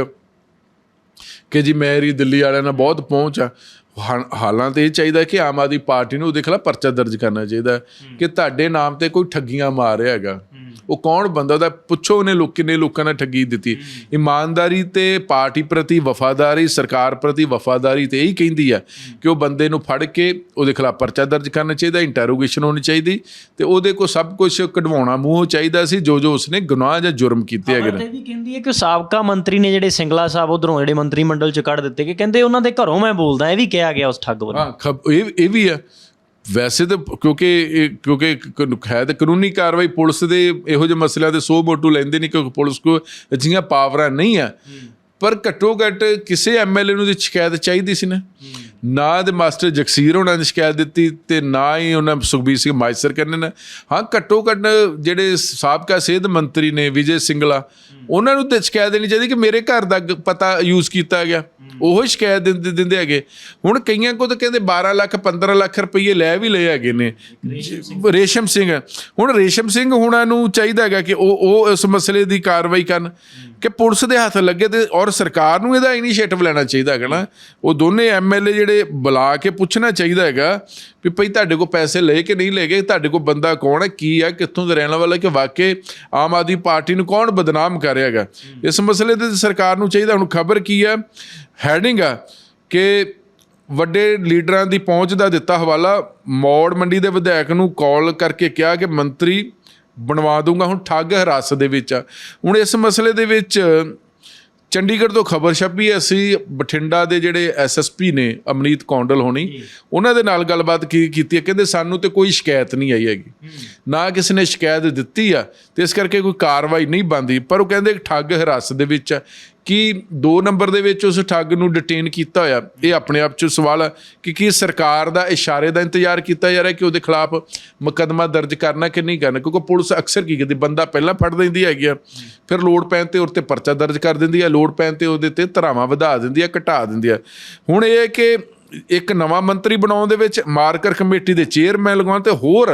ਕਿ ਜੀ ਮੇਰੀ ਦਿੱਲੀ ਵਾਲਿਆਂ ਨਾਲ ਬਹੁਤ ਪਹੁੰਚ ਆ। ਹਾਲਾਂਕਿ ਇਹ ਚਾਹੀਦਾ ਕਿ ਆਮ ਆਦਮੀ ਪਾਰਟੀ ਨੂੰ ਉਹਦੇ ਖਿਲਾਫ ਪਰਚਾ ਦਰਜ ਕਰਨਾ ਚਾਹੀਦਾ ਕਿ ਤੁਹਾਡੇ ਨਾਮ ਤੇ ਕੋਈ ਠੱਗੀਆਂ ਮਾਰ ਰਿਹਾ ਹੈਗਾ। ਉਹ ਕੌਣ ਬੰਦਾ ਉਹਦਾ? ਪੁੱਛੋ ਉਹਨੇ ਲੋਕ ਕਿੰਨੇ ਲੋਕਾਂ ਨੇ ਠੱਗੀ ਦਿੱਤੀ। ਇਮਾਨਦਾਰੀ ਤੇ ਪਾਰਟੀ ਪ੍ਰਤੀ ਵਫਾਦਾਰੀ ਸਰਕਾਰ ਪ੍ਰਤੀ ਵਫਾਦਾਰੀ ਤੇ ਇਹੀ ਕਹਿੰਦੀ ਆ ਕਿ ਉਹ ਬੰਦੇ ਨੂੰ ਫੜ ਕੇ ਉਹਦੇ ਖਿਲਾਫ ਪਰਚਾ ਦਰਜ ਕਰਨਾ ਚਾਹੀਦਾ ਇੰਟਰੋਗੇਸ਼ਨ ਹੋਣੀ ਚਾਹੀਦੀ ਤੇ ਉਹਦੇ ਕੋਲ ਸਭ ਕੁਝ ਕਢਵਾਉਣਾ ਮੂੰਹੋਂ ਚਾਹੀਦਾ ਸੀ ਜੋ ਜੋ ਉਸਨੇ ਗੁਨਾਹ ਜਾਂ ਜੁਰਮ ਕੀਤੇ ਹੈਗੇ ਨੇ। ਵੀ ਕਹਿੰਦੀ ਹੈ ਕਿ ਸਾਬਕਾ ਮੰਤਰੀ ਨੇ ਜਿਹੜੇ ਸਿੰਗਲਾ ਸਾਹਿਬ ਉਧਰੋਂ ਜਿਹੜੇ ਮੰਤਰੀ ਮੰਡਲ ਚ ਕੱਢ ਦਿੱਤੇ ਕਿ ਕਹਿੰਦੇ ਉਹਨਾਂ ਦੇ ਘਰੋਂ ਮੈਂ ਬੋਲਦਾ ਇਹ ਵੀ ਕਿਹਾ ਗਿਆ ਉਸ ਠੱਗ ਵੱਲੋਂ। ਹਾਂ ਇਹ ਇਹ ਵੀ ਹੈ। ਵੈਸੇ ਤਾਂ ਕਿਉਂਕਿ ਇਹ- ਕਿਉਂਕਿ ਕ- ਹੈ ਤਾਂ ਕਾਨੂੰਨੀ ਕਾਰਵਾਈ ਪੁਲਿਸ ਦੇ ਇਹੋ ਜਿਹੇ ਮਸਲਿਆਂ ਦੇ ਸੋ ਮੋਟੂ ਲੈਂਦੇ ਨਹੀਂ ਕਿਉਂਕਿ ਪੁਲਿਸ ਕੋ ਅਜਿਹੀਆਂ ਪਾਵਰਾਂ ਨਹੀਂ ਆ। ਪਰ ਘੱਟੋ ਘੱਟ ਕਿਸੇ ਐਮਐਲਏ ਨੂੰ ਦੀ ਸ਼ਿਕਾਇਤ ਚਾਹੀਦੀ ਸੀ ਨਾ। ਨਾ ਦੇ ਮਾਸਟਰ ਜਗਸੀਰ ਹੋਣਾ ਨੇ ਸ਼ਿਕਾਇਤ ਦਿੱਤੀ ਤੇ ਨਾ ਹੀ ਉਹਨਾਂ ਸੁਖਬੀਰ ਸਿੰਘ ਮਾਇਸਰ ਕਰਨੇ ਨੇ। ਹਾਂ ਘੱਟੋ ਘੱਟ ਜਿਹੜੇ ਸਾਬਕਾ ਸਿਹਤ ਮੰਤਰੀ ਨੇ ਵਿਜੇ ਸਿੰਗਲਾ ਉਹਨਾਂ ਨੂੰ ਤੇ ਸ਼ਿਕਾਇਤ ਦੇਣੀ ਚਾਹੀਦੀ ਕਿ ਮੇਰੇ ਘਰ ਦਾ ਗ- ਪਤਾ ਯੂਜ਼ ਕੀਤਾ ਗਿਆ। ਉਹ ਸ਼ਿਕਾਇਤ ਦਿੰਦੇ ਦਿੰਦੇ ਹੈਗੇ। ਹੁਣ ਕਈਆਂ ਕੋ ਤਾਂ ਕਹਿੰਦੇ 12 ਲੱਖ 15 ਲੱਖ ਰੁਪਏ ਲੈ ਵੀ ਲਏ ਹੈਗੇ ਨੇ। ਰੇਸ਼ਮ ਸਿੰਘ। ਹੁਣ ਰੇਸ਼ਮ ਸਿੰਘ ਹੁਣਾਂ ਨੂੰ ਚਾਹੀਦਾ ਹੈਗਾ ਕਿ ਉਹ ਉਹ ਇਸ ਮਸਲੇ ਦੀ ਕਾਰਵਾਈ ਕਰਨ ਕਿ ਪੁਲਿਸ ਦੇ ਹੱਥ ਲੱਗੇ ਤੇ ਔਰ ਸਰਕਾਰ ਨੂੰ ਇਹਦਾ ਇਨੀਸ਼ੀਏਟਿਵ ਲੈਣਾ ਚਾਹੀਦਾ ਹੈਗਾ ਨਾ। ਉਹ ਦੋਨੇ ਐਮਐਲਏ ਜਿਹੜੇ ਬੁਲਾ ਕੇ ਪੁੱਛਣਾ ਚਾਹੀਦਾ ਹੈਗਾ ਵੀ ਭਈ ਤੁਹਾਡੇ ਕੋਲ ਪੈਸੇ ਲਏ ਕਿ ਨਹੀਂ ਲਏ ਤੁਹਾਡੇ ਕੋਲ ਬੰਦਾ ਕੌਣ ਹੈ ਕੀ ਹੈ ਕਿੱਥੋਂ ਦਾ ਰਹਿਣ ਵਾਲਾ ਕਿ ਵਾਕਈ ਆਮ ਆਦਮੀ ਪਾਰਟੀ ਨੂੰ ਕੌਣ ਬਦਨਾਮ ਕਰ ਰਿਹਾ ਹੈਗਾ। ਇਸ ਮਸਲੇ ਤੇ ਸਰਕਾਰ ਨੂੰ ਚਾਹੀਦਾ ਹੁਣ ਖਬਰ ਕੀ ਹੈ? ਹੈਡਿੰਗ ਆ ਕਿ ਵੱਡੇ ਲੀਡਰਾਂ ਦੀ ਪਹੁੰਚ ਦਾ ਦਿੱਤਾ ਹਵਾਲਾ। ਮੌੜ ਮੰਡੀ ਦੇ ਵਿਧਾਇਕ ਨੂੰ ਕਾਲ ਕਰਕੇ ਕਿਹਾ ਕਿ ਮੰਤਰੀ ਬਣਵਾ ਦੂੰਗਾ ਹੁਣ ਠੱਗ ਹਿਰਾਸਤ ਦੇ ਵਿੱਚ। ਆ ਹੁਣ ਇਸ ਮਸਲੇ ਦੇ ਵਿੱਚ ਚੰਡੀਗੜ੍ਹ ਤੋਂ ਖਬਰ ਛਪੀ ਅਸੀਂ ਬਠਿੰਡਾ ਦੇ ਜਿਹੜੇ ਐਸਐਸਪੀ ਨੇ ਅਮਨੀਤ ਕੌਂਡਲ ਹੋਣੀ ਉਹਨਾਂ ਦੇ ਨਾਲ ਗੱਲਬਾਤ ਕੀ ਕੀਤੀ ਹੈ? ਕਹਿੰਦੇ ਸਾਨੂੰ ਤੇ ਕੋਈ ਸ਼ਿਕਾਇਤ ਨਹੀਂ ਆਈ ਹੈਗੀ। ਨਾ ਕਿਸੇ ਨੇ ਸ਼ਿਕਾਇਤ ਦਿੱਤੀ ਆ ਤੇ ਇਸ ਕਰਕੇ ਕੋਈ ਕਾਰਵਾਈ ਨਹੀਂ ਬੰਦੀ ਪਰ ਉਹ ਕਹਿੰਦੇ ਠੱਗ ਹਿਰਾਸਤ ਦੇ ਵਿੱਚ। ਆ ਕਿ 2 ਨੰਬਰ ਦੇ ਵਿੱਚ ਉਸ ਠੱਗ ਨੂੰ ਡਿਟੇਨ ਕੀਤਾ ਹੋਇਆ। ਇਹ ਆਪਣੇ ਆਪ ਚ ਸਵਾਲ ਹੈ ਕਿ ਕੀ ਸਰਕਾਰ ਦਾ ਇਸ਼ਾਰੇ ਦਾ ਇੰਤਜ਼ਾਰ ਕੀਤਾ ਜਾ ਰਿਹਾ ਕਿ ਉਹਦੇ ਖਿਲਾਫ ਮੁਕੱਦਮਾ ਦਰਜ ਕਰਨਾ ਕਿ ਨਹੀਂ ਕਰਨਾ? ਕਿਉਂਕਿ ਪੁਲਿਸ ਅਕਸਰ ਕੀ ਕਰਦੀ ਬੰਦਾ ਪਹਿਲਾਂ ਫੜ ਲੈਂਦੀ ਹੈਗੀ ਆ, ਫਿਰ ਲੋੜ ਪੈਣ ਤੇ ਉਹਦੇ ਤੇ ਪਰਚਾ ਦਰਜ ਕਰ ਦਿੰਦੀ ਹੈ ਲੋੜ ਪੈਣ ਤੇ ਉਹਦੇ ਤੇ ਧਰਾਵਾਂ ਵਧਾ ਦਿੰਦੀ ਹੈ ਘਟਾ ਦਿੰਦੀ ਹੈ ਹੁਣ ਇਹ ਹੈ ਕਿ ਇੱਕ ਨਵਾਂ ਮੰਤਰੀ ਬਣਾਉਣ ਦੇ ਵਿੱਚ ਮਾਰਕਰ ਕਮੇਟੀ ਦੇ ਚੇਅਰਮੈਨ ਲਗਾਉਣ ਤੇ ਹੋਰ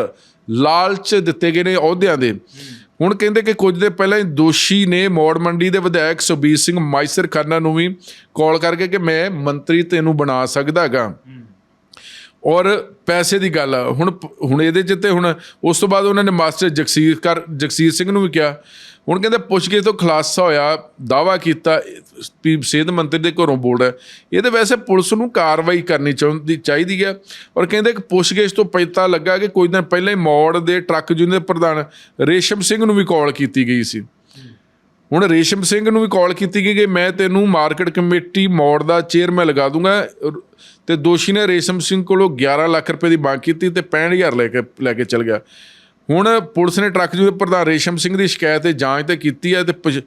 ਲਾਲਚ ਦਿੱਤੇ ਗਏ ਨੇ ਅਹੁਦਿਆਂ ਦੇ। ਹੁਣ ਕਹਿੰਦੇ ਕਿ ਕੁਝ ਦੇ ਪਹਿਲਾਂ ਹੀ ਦੋਸ਼ੀ ਨੇ ਮੌੜ ਮੰਡੀ ਦੇ ਵਿਧਾਇਕ ਸੁਬੀਰ ਸਿੰਘ ਮਾਈਸਰ ਖੰਨਾ ਨੂੰ ਵੀ ਕਾਲ ਕਰਕੇ ਕਿ ਮੈਂ ਮੰਤਰੀ ਤੈਨੂੰ ਬਣਾ ਸਕਦਾ ਹੈਗਾ। ਔਰ ਪੈਸੇ ਦੀ ਗੱਲ ਹੁਣ ਹੁਣ ਇਹਦੇ ਚ ਤੇ ਹੁਣ ਉਸ ਤੋਂ ਬਾਅਦ ਉਹਨਾਂ ਨੇ ਮਾਸਟਰ ਜਗਸੀਰ ਕਰ ਜਗਸੀਰ ਸਿੰਘ ਨੂੰ ਵੀ ਕਿਹਾ ਹੁਣ ਕਹਿੰਦੇ ਪੁੱਛਗਿੱਛ ਤੋਂ ਖੁਲਾਸਾ ਹੋਇਆ ਦਾਵਾ ਕੀਤਾ, ਵੀ ਸਿਹਤ ਮੰਤਰੀ ਦੇ ਘਰੋਂ ਬੋਲ ਹੈ ਇਹ ਤੇ ਵੈਸੇ ਪੁਲਿਸ ਨੂੰ ਕਾਰਵਾਈ ਕਰਨੀ ਚਾਹੁੰਦੀ, ਚਾਹੀਦੀ ਹੈ। ਔਰ ਕਹਿੰਦੇ ਕਿ ਪੁੱਛਗਿੱਛ ਤੋਂ ਪਤਾ ਲੱਗਾ ਕਿ ਕੁਝ ਦਿਨ ਪਹਿਲਾਂ ਹੀ ਮੌੜ ਦੇ ਟਰੱਕ ਯੂਨੀਅਨ ਦੇ ਪ੍ਰਧਾਨ ਰੇਸ਼ਮ ਸਿੰਘ ਨੂੰ ਵੀ ਕਾਲ ਕੀਤੀ ਗਈ ਸੀ। ਹੁਣ ਰੇਸ਼ਮ ਸਿੰਘ ਨੂੰ ਵੀ ਕਾਲ ਕੀਤੀ ਗਈ ਕਿ ਮੈਂ ਤੈਨੂੰ ਮਾਰਕੀਟ ਕਮੇਟੀ ਮੌੜ ਦਾ ਚੇਅਰਮੈਨ ਲਗਾ ਦੂੰਗਾ। ਔਰ- ਤੇ ਦੋਸ਼ੀ ਨੇ ਰੇਸ਼ਮ ਸਿੰਘ ਕੋਲੋਂ 11 ਲੱਖ ਰੁਪਏ ਦੀ ਮੰਗ ਕੀਤੀ ਤੇ 65000 ਲੈ ਕੇ ਲੈ ਕੇ ਚਲ ਗਿਆ। ਹੁਣ ਪੁਲਿਸ ਨੇ ਟਰੱਕ ਯੂਨੀਅਨ ਪ੍ਰਧਾਨ ਰੇਸ਼ਮ ਸਿੰਘ ਦੀ ਸ਼ਿਕਾਇਤ ਤੇ ਜਾਂਚ ਤੇ ਕੀਤੀ ਹੈ ਤੇ ਪੁਛ-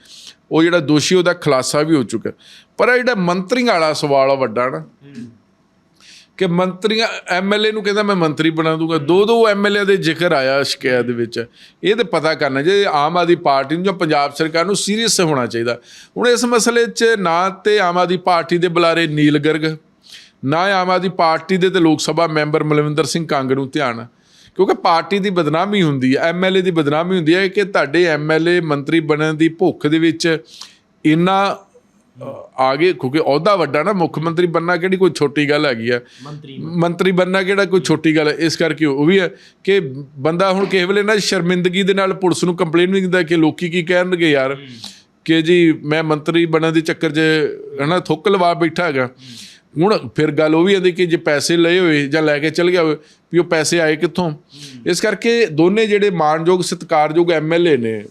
ਉਹ ਜਿਹੜਾ ਦੋਸ਼ੀ ਉਹਦਾ ਖੁਲਾਸਾ ਵੀ ਹੋ ਚੁੱਕਾ ਪਰ ਇਹ ਜਿਹੜਾ ਮੰਤਰੀਆਂ ਵਾਲਾ ਸਵਾਲ ਆ ਵੱਡਾ ਨਾ, ਕਿ ਮੰਤਰੀਆਂ ਐਮਐਲਏ ਨੂੰ ਕਹਿੰਦਾ ਮੈਂ ਮੰਤਰੀ ਬਣਾ ਦੂੰਗਾ। ਦੋ ਦੋ ਐਮਐਲਏ ਦੇ ਜ਼ਿਕਰ ਆਇਆ ਸ਼ਿਕਾਇਤ ਦੇ ਵਿੱਚ। ਇਹ ਤੇ ਪਤਾ ਕਰਨਾ ਜੇ ਆਮ ਆਦਮੀ ਪਾਰਟੀ ਨੂੰ ਜਾਂ ਪੰਜਾਬ ਸਰਕਾਰ ਨੂੰ ਸੀਰੀਅਸ ਹੋਣਾ ਚਾਹੀਦਾ। ਹੁਣ ਇਸ ਮਸਲੇ 'ਚ ਨਾ ਤੇ ਆਮ ਆਦਮੀ ਪਾਰਟੀ ਦੇ ਬੁਲਾਰੇ ਨੀਲ ਗਰਗ, ਨਾ ਆਮ ਆਦਮੀ ਪਾਰਟੀ ਦੇ ਤੇ ਲੋਕ ਸਭਾ ਮੈਂਬਰ ਮਲਵਿੰਦਰ ਸਿੰਘ ਕੰਗ ਨੂੰ ਧਿਆਨ। ਕਿਉਂਕਿ ਪਾਰਟੀ ਦੀ ਬਦਨਾਮੀ ਹੁੰਦੀ ਹੈ ਐਮਐਲਏ ਦੀ ਬਦਨਾਮੀ ਹੁੰਦੀ ਹੈ ਕਿ ਤੁਹਾਡੇ ਐਮਐਲਏ ਮੰਤਰੀ ਬਣਨ ਦੀ ਭੁੱਖ ਦੇ ਵਿੱਚ ਇੰਨਾ ਅ, ਆ ਗਏ ਕਿਉਂਕਿ ਅਹੁਦਾ ਵੱਡਾ ਨਾ ਮੁੱਖ ਮੰਤਰੀ ਬੰਨਾ ਕਿਹੜੀ ਕੋਈ ਛੋਟੀ ਗੱਲ ਹੈਗੀ ਆ? ਮੰਤਰੀ ਬੰਨਾ ਕਿਹੜਾ ਕੋਈ ਛੋਟੀ ਗੱਲ ਹੈ ਇਸ ਕਰਕੇ ਉਹ ਵੀ ਹੈ ਕਿ ਬੰਦਾ ਹੁਣ ਕਿਸੇ ਵੇਲੇ ਨਾ ਸ਼ਰਮਿੰਦਗੀ ਦੇ ਨਾਲ ਪੁਲਿਸ ਨੂੰ ਕੰਪਲੇਨ ਵੀ ਦਿੰਦਾ ਕਿ ਲੋਕੀ ਕੀ ਕਹਿਣਗੇ ਯਾਰ ਕਿ ਜੀ ਮੈਂ ਮੰਤਰੀ ਬਣਨ ਦੇ ਚੱਕਰ 'ਚ ਹਨਾ ਥੁੱਕ ਲਵਾ ਬੈਠਾ ਹੈਗਾ। ਹੁਣ ਫਿਰ ਗੱਲ ਉਹ ਵੀ ਆਂਦੀ ਕਿ ਜੇ ਪੈਸੇ ਲਏ ਹੋਏ ਜਾਂ ਲੈ ਕੇ ਚਲ ਗਿਆ ਹੋਵੇ, ਵੀ ਉਹ ਪੈਸੇ ਆਏ ਕਿੱਥੋਂ? ਇਸ ਕਰਕੇ ਦੋਨੇ ਜਿਹੜੇ ਮਾਨਯੋਗ, ਸਤਿਕਾਰਯੋਗ ਐਮਐਲਏ ਨੇ,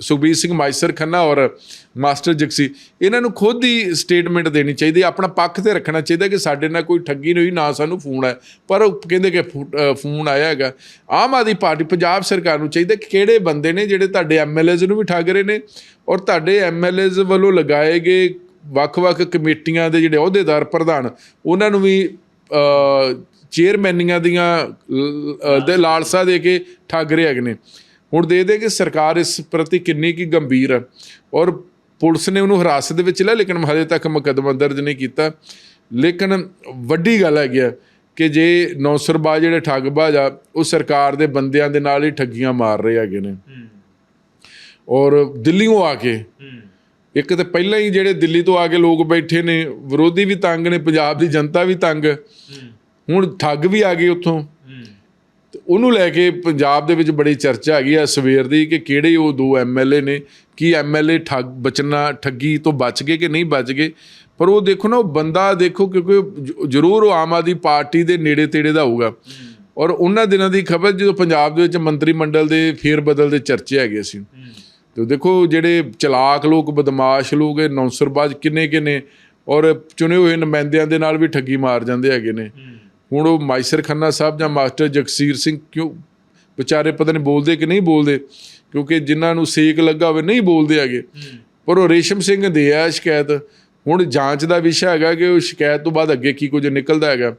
ਸੁਖਬੀਰ ਸਿੰਘ ਮਾਈਸਰ ਖੰਨਾ ਔਰ ਮਾਸਟਰ ਜਗਸੀ, ਇਹਨਾਂ ਨੂੰ ਖੁਦ ਹੀ ਸਟੇਟਮੈਂਟ ਦੇਣੀ ਚਾਹੀਦੀ ਆਪਣਾ ਪੱਖ ਤੇ ਰੱਖਣਾ ਚਾਹੀਦਾ ਕਿ ਸਾਡੇ ਨਾਲ ਕੋਈ ਠੱਗੀ ਨਹੀਂ ਹੋਈ, ਨਾ ਸਾਨੂੰ ਫੋਨ ਆਇਆ। ਪਰ ਉਹ ਕਹਿੰਦੇ ਕਿ ਫੋ- ਫੋਨ ਆਇਆ ਹੈਗਾ। ਆਮ ਆਦਮੀ ਪਾਰਟੀ, ਪੰਜਾਬ ਸਰਕਾਰ ਨੂੰ ਚਾਹੀਦਾ ਕਿ ਕਿਹੜੇ ਬੰਦੇ ਨੇ ਜਿਹੜੇ ਤੁਹਾਡੇ ਐਮਐਲਏਜ਼ ਨੂੰ ਵੀ ਠੱਗ ਰਹੇ ਨੇ ਔਰ ਤੁਹਾਡੇ ਐਮਐਲਏਜ਼ ਵੱਲੋਂ ਲਗਾਏ ਗਏ ਵੱਖ-ਵੱਖ ਕਮੇਟੀਆਂ ਦੇ ਜਿਹੜੇ ਅਹੁਦੇਦਾਰ ਪ੍ਰਧਾਨ ਉਹਨਾਂ ਨੂੰ ਵੀ ਚੇਅਰਮੈਨੀਆਂ ਦੀਆਂ ਦੇ ਲਾਲਸਾ ਦੇ ਕੇ ਠੱਗ ਰਹੇ ਹੈਗੇ ਨੇ। ਹੁਣ ਦੇ ਦੇ ਕਿ ਸਰਕਾਰ ਇਸ ਪ੍ਰਤੀ ਕਿੰਨੀ ਕੀ ਗੰਭੀਰ ਹੈ ਔਰ ਪੁਲਿਸ ਨੇ ਉਹਨੂੰ ਹਿਰਾਸਤ ਦੇ ਵਿੱਚ ਲਿਆ ਲੇਕਿਨ ਹਜੇ ਤੱਕ ਮੁਕੱਦਮਾ ਦਰਜ ਨਹੀਂ ਕੀਤਾ। ਲੇਕਿਨ ਵੱਡੀ ਗੱਲ ਹੈਗੀ ਆ ਕਿ ਜੇ ਨੌਸਰਬਾਜ਼ ਜਿਹੜੇ ਠੱਗਬਾਜ਼ ਆ ਉਹ ਸਰਕਾਰ ਦੇ ਬੰਦਿਆਂ ਦੇ ਨਾਲ ਹੀ ਠੱਗੀਆਂ ਮਾਰ ਰਹੇ ਹੈਗੇ ਨੇ। ਔਰ ਦਿੱਲੀੋਂ ਆ ਕੇ ਇੱਕ ਤੇ ਪਹਿਲਾਂ ਹੀ ਜਿਹੜੇ ਦਿੱਲੀ ਤੋਂ ਆ ਕੇ ਲੋਕ ਬੈਠੇ ਨੇ, ਵਿਰੋਧੀ ਵੀ ਤੰਗ ਨੇ, ਪੰਜਾਬ ਦੀ ਜਨਤਾ ਵੀ ਤੰਗ। ਹੁਣ ਠੱਗ ਵੀ ਆ ਗਏ ਉੱਥੋਂ। ਤੇ ਉਹਨੂੰ ਲੈ ਕੇ ਪੰਜਾਬ ਦੇ ਵਿੱਚ ਬੜੀ ਚਰਚਾ ਹੈਗੀ ਆ ਸਵੇਰ ਦੀ ਕਿ ਕਿਹੜੇ ਉਹ ਦੋ ਐਮਐਲਏ ਨੇ, ਕੀ ਐਮਐਲਏ ਠੱਗ ਬਚਣਾ, ਠੱਗੀ ਤੋਂ ਬਚ ਗਏ ਕਿ ਨਹੀਂ ਬਚ ਗਏ। ਪਰ ਉਹ ਦੇਖੋ ਨਾ, ਉਹ ਬੰਦਾ ਦੇਖੋ ਕਿਉਂਕਿ ਜ- ਜ਼ਰੂਰ ਉਹ ਆਮ ਆਦਮੀ ਪਾਰਟੀ ਦੇ ਨੇੜੇ ਤੇੜੇ ਦਾ ਹੋਊਗਾ। ਔਰ ਉਹਨਾਂ ਦਿਨਾਂ ਦੀ ਖਬਰ ਜਦੋਂ ਪੰਜਾਬ ਦੇ ਵਿੱਚ ਮੰਤਰੀ ਮੰਡਲ ਦੇ ਫੇਰ ਬਦਲ ਦੇ ਚਰਚੇ ਹੈਗੇ ਸੀ। ਤੇ ਦੇਖੋ ਜਿਹੜੇ ਚਲਾਕ ਲੋਕ, ਬਦਮਾਸ਼ ਲੋਕ, ਇਹ ਨੌਸਰਬਾਜ਼ ਕਿੰਨੇ ਕਿੰਨੇ ਔਰ ਚੁਣੇ ਹੋਏ ਨੁਮਾਇੰਦਿਆਂ ਦੇ ਨਾਲ ਵੀ ਠੱਗੀ ਮਾਰ ਜਾਂਦੇ ਹੈਗੇ ਨੇ। ਹੁਣ ਉਹ ਮਾਈਸਰ ਖੰਨਾ ਸਾਹਿਬ ਜਾਂ ਮਾਸਟਰ ਜਗਸੀਰ ਸਿੰਘ ਕਿਉਂ ਵਿਚਾਰੇ ਪਤਾ ਨਹੀਂ ਬੋਲਦੇ ਕਿ ਨਹੀਂ ਬੋਲਦੇ, ਕਿਉਂਕਿ ਜਿਨ੍ਹਾਂ ਨੂੰ ਸੇਕ ਲੱਗਾ ਹੋਵੇ ਨਹੀਂ ਬੋਲਦੇ ਹੈਗੇ। ਪਰ ਉਹ ਰੇਸ਼ਮ ਸਿੰਘ ਦੇ ਆ ਸ਼ਿਕਾਇਤ। ਹੁਣ ਜਾਂਚ ਦਾ ਵਿਸ਼ਾ ਹੈਗਾ ਕਿ ਉਹ ਸ਼ਿਕਾਇਤ ਤੋਂ ਬਾਅਦ ਅੱਗੇ ਕੀ ਕੁਝ ਨਿਕਲਦਾ ਹੈਗਾ।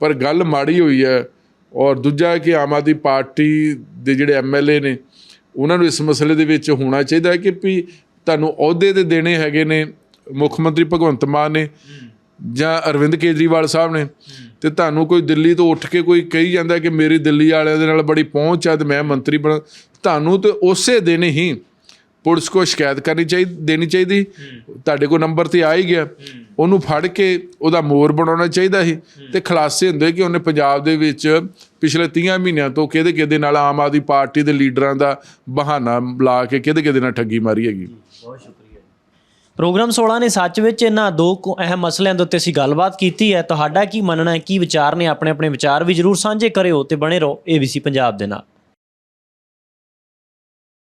ਪਰ ਗੱਲ ਮਾੜੀ ਹੋਈ ਹੈ ਔਰ ਦੂਜਾ ਕਿ ਆਮ ਆਦਮੀ ਪਾਰਟੀ ਦੇ ਜਿਹੜੇ ਐਮਐਲਏ ਨੇ ਉਹਨਾਂ ਨੂੰ ਇਸ ਮਸਲੇ ਦੇ ਵਿੱਚ ਹੋਣਾ ਚਾਹੀਦਾ ਹੈ ਕਿ ਵੀ ਤੁਹਾਨੂੰ ਅਹੁਦੇ ਦੇ ਦੇਣੇ ਹੈਗੇ ਨੇ, ਮੁੱਖ ਮੰਤਰੀ ਭਗਵੰਤ ਮਾਨ ਨੇ ਜਾਂ ਅਰਵਿੰਦ ਕੇਜਰੀਵਾਲ ਸਾਹਿਬ ਨੇ, ਤੇ ਤੁਹਾਨੂੰ ਕੋਈ ਦਿੱਲੀ ਤੋਂ ਉੱਠ ਕੇ ਕੋਈ ਕਹੀ ਜਾਂਦਾ ਕਿ ਮੇਰੀ ਦਿੱਲੀ ਵਾਲਿਆਂ ਦੇ ਨਾਲ ਬੜੀ ਪਹੁੰਚ ਆ ਤੇ ਮੈਂ ਮੰਤਰੀ ਬਣਾ, ਤੁਹਾਨੂੰ ਤੇ ਉਸੇ ਦਿਨ ਹੀ ਪੁਲਿਸ ਕੋ ਸ਼ਿਕਾਇਤ ਕਰਨੀ ਚਾਹੀਦੀ ਦੇਣੀ ਚਾਹੀਦੀ। ਤੁਹਾਡੇ ਕੋਲ ਨੰਬਰ ਤੇ ਆ ਹੀ ਗਿਆ। ਉਹਨੂੰ ਫੜ ਕੇ ਉਹਦਾ ਮੋਰ ਬਣਾਉਣਾ ਚਾਹੀਦਾ ਸੀ। ਤੇ ਖਲਾਸੇ ਹੁੰਦੇ ਕਿ ਉਹਨੇ ਪੰਜਾਬ ਦੇ ਵਿੱਚ ਪਿਛਲੇ 30 ਮਹੀਨਿਆਂ ਤੋਂ ਕਿਹਦੇ ਕਿਹਦੇ ਨਾਲ ਆਮ ਆਦਮੀ ਪਾਰਟੀ ਦੇ ਲੀਡਰਾਂ ਦਾ ਬਹਾਨਾ ਲਾ ਕੇ ਕਿਹਦੇ ਕਿਹਦੇ ਨਾਲ ਠੱਗੀ ਮਾਰੀ ਹੈਗੀ। ਪ੍ਰੋਗਰਾਮ 16 ਨੇ ਸੱਚ ਵਿੱਚ ਇਹਨਾਂ ਦੋ ਕੁ ਅਹਿਮ ਮਸਲਿਆਂ ਦੇ ਉੱਤੇ ਅਸੀਂ ਗੱਲਬਾਤ ਕੀਤੀ ਹੈ। ਤੁਹਾਡਾ ਕੀ ਮੰਨਣਾ ਹੈ? ਕੀ ਵਿਚਾਰ ਨੇ? ਆਪਣੇ ਆਪਣੇ ਵਿਚਾਰ ਵੀ ਜਰੂਰ ਸਾਂਝੇ ਕਰਿਓ ਤੇ ਬਣੇ ਰਹੋ ABC ਪੰਜਾਬ ਦੇ ਨਾਲ।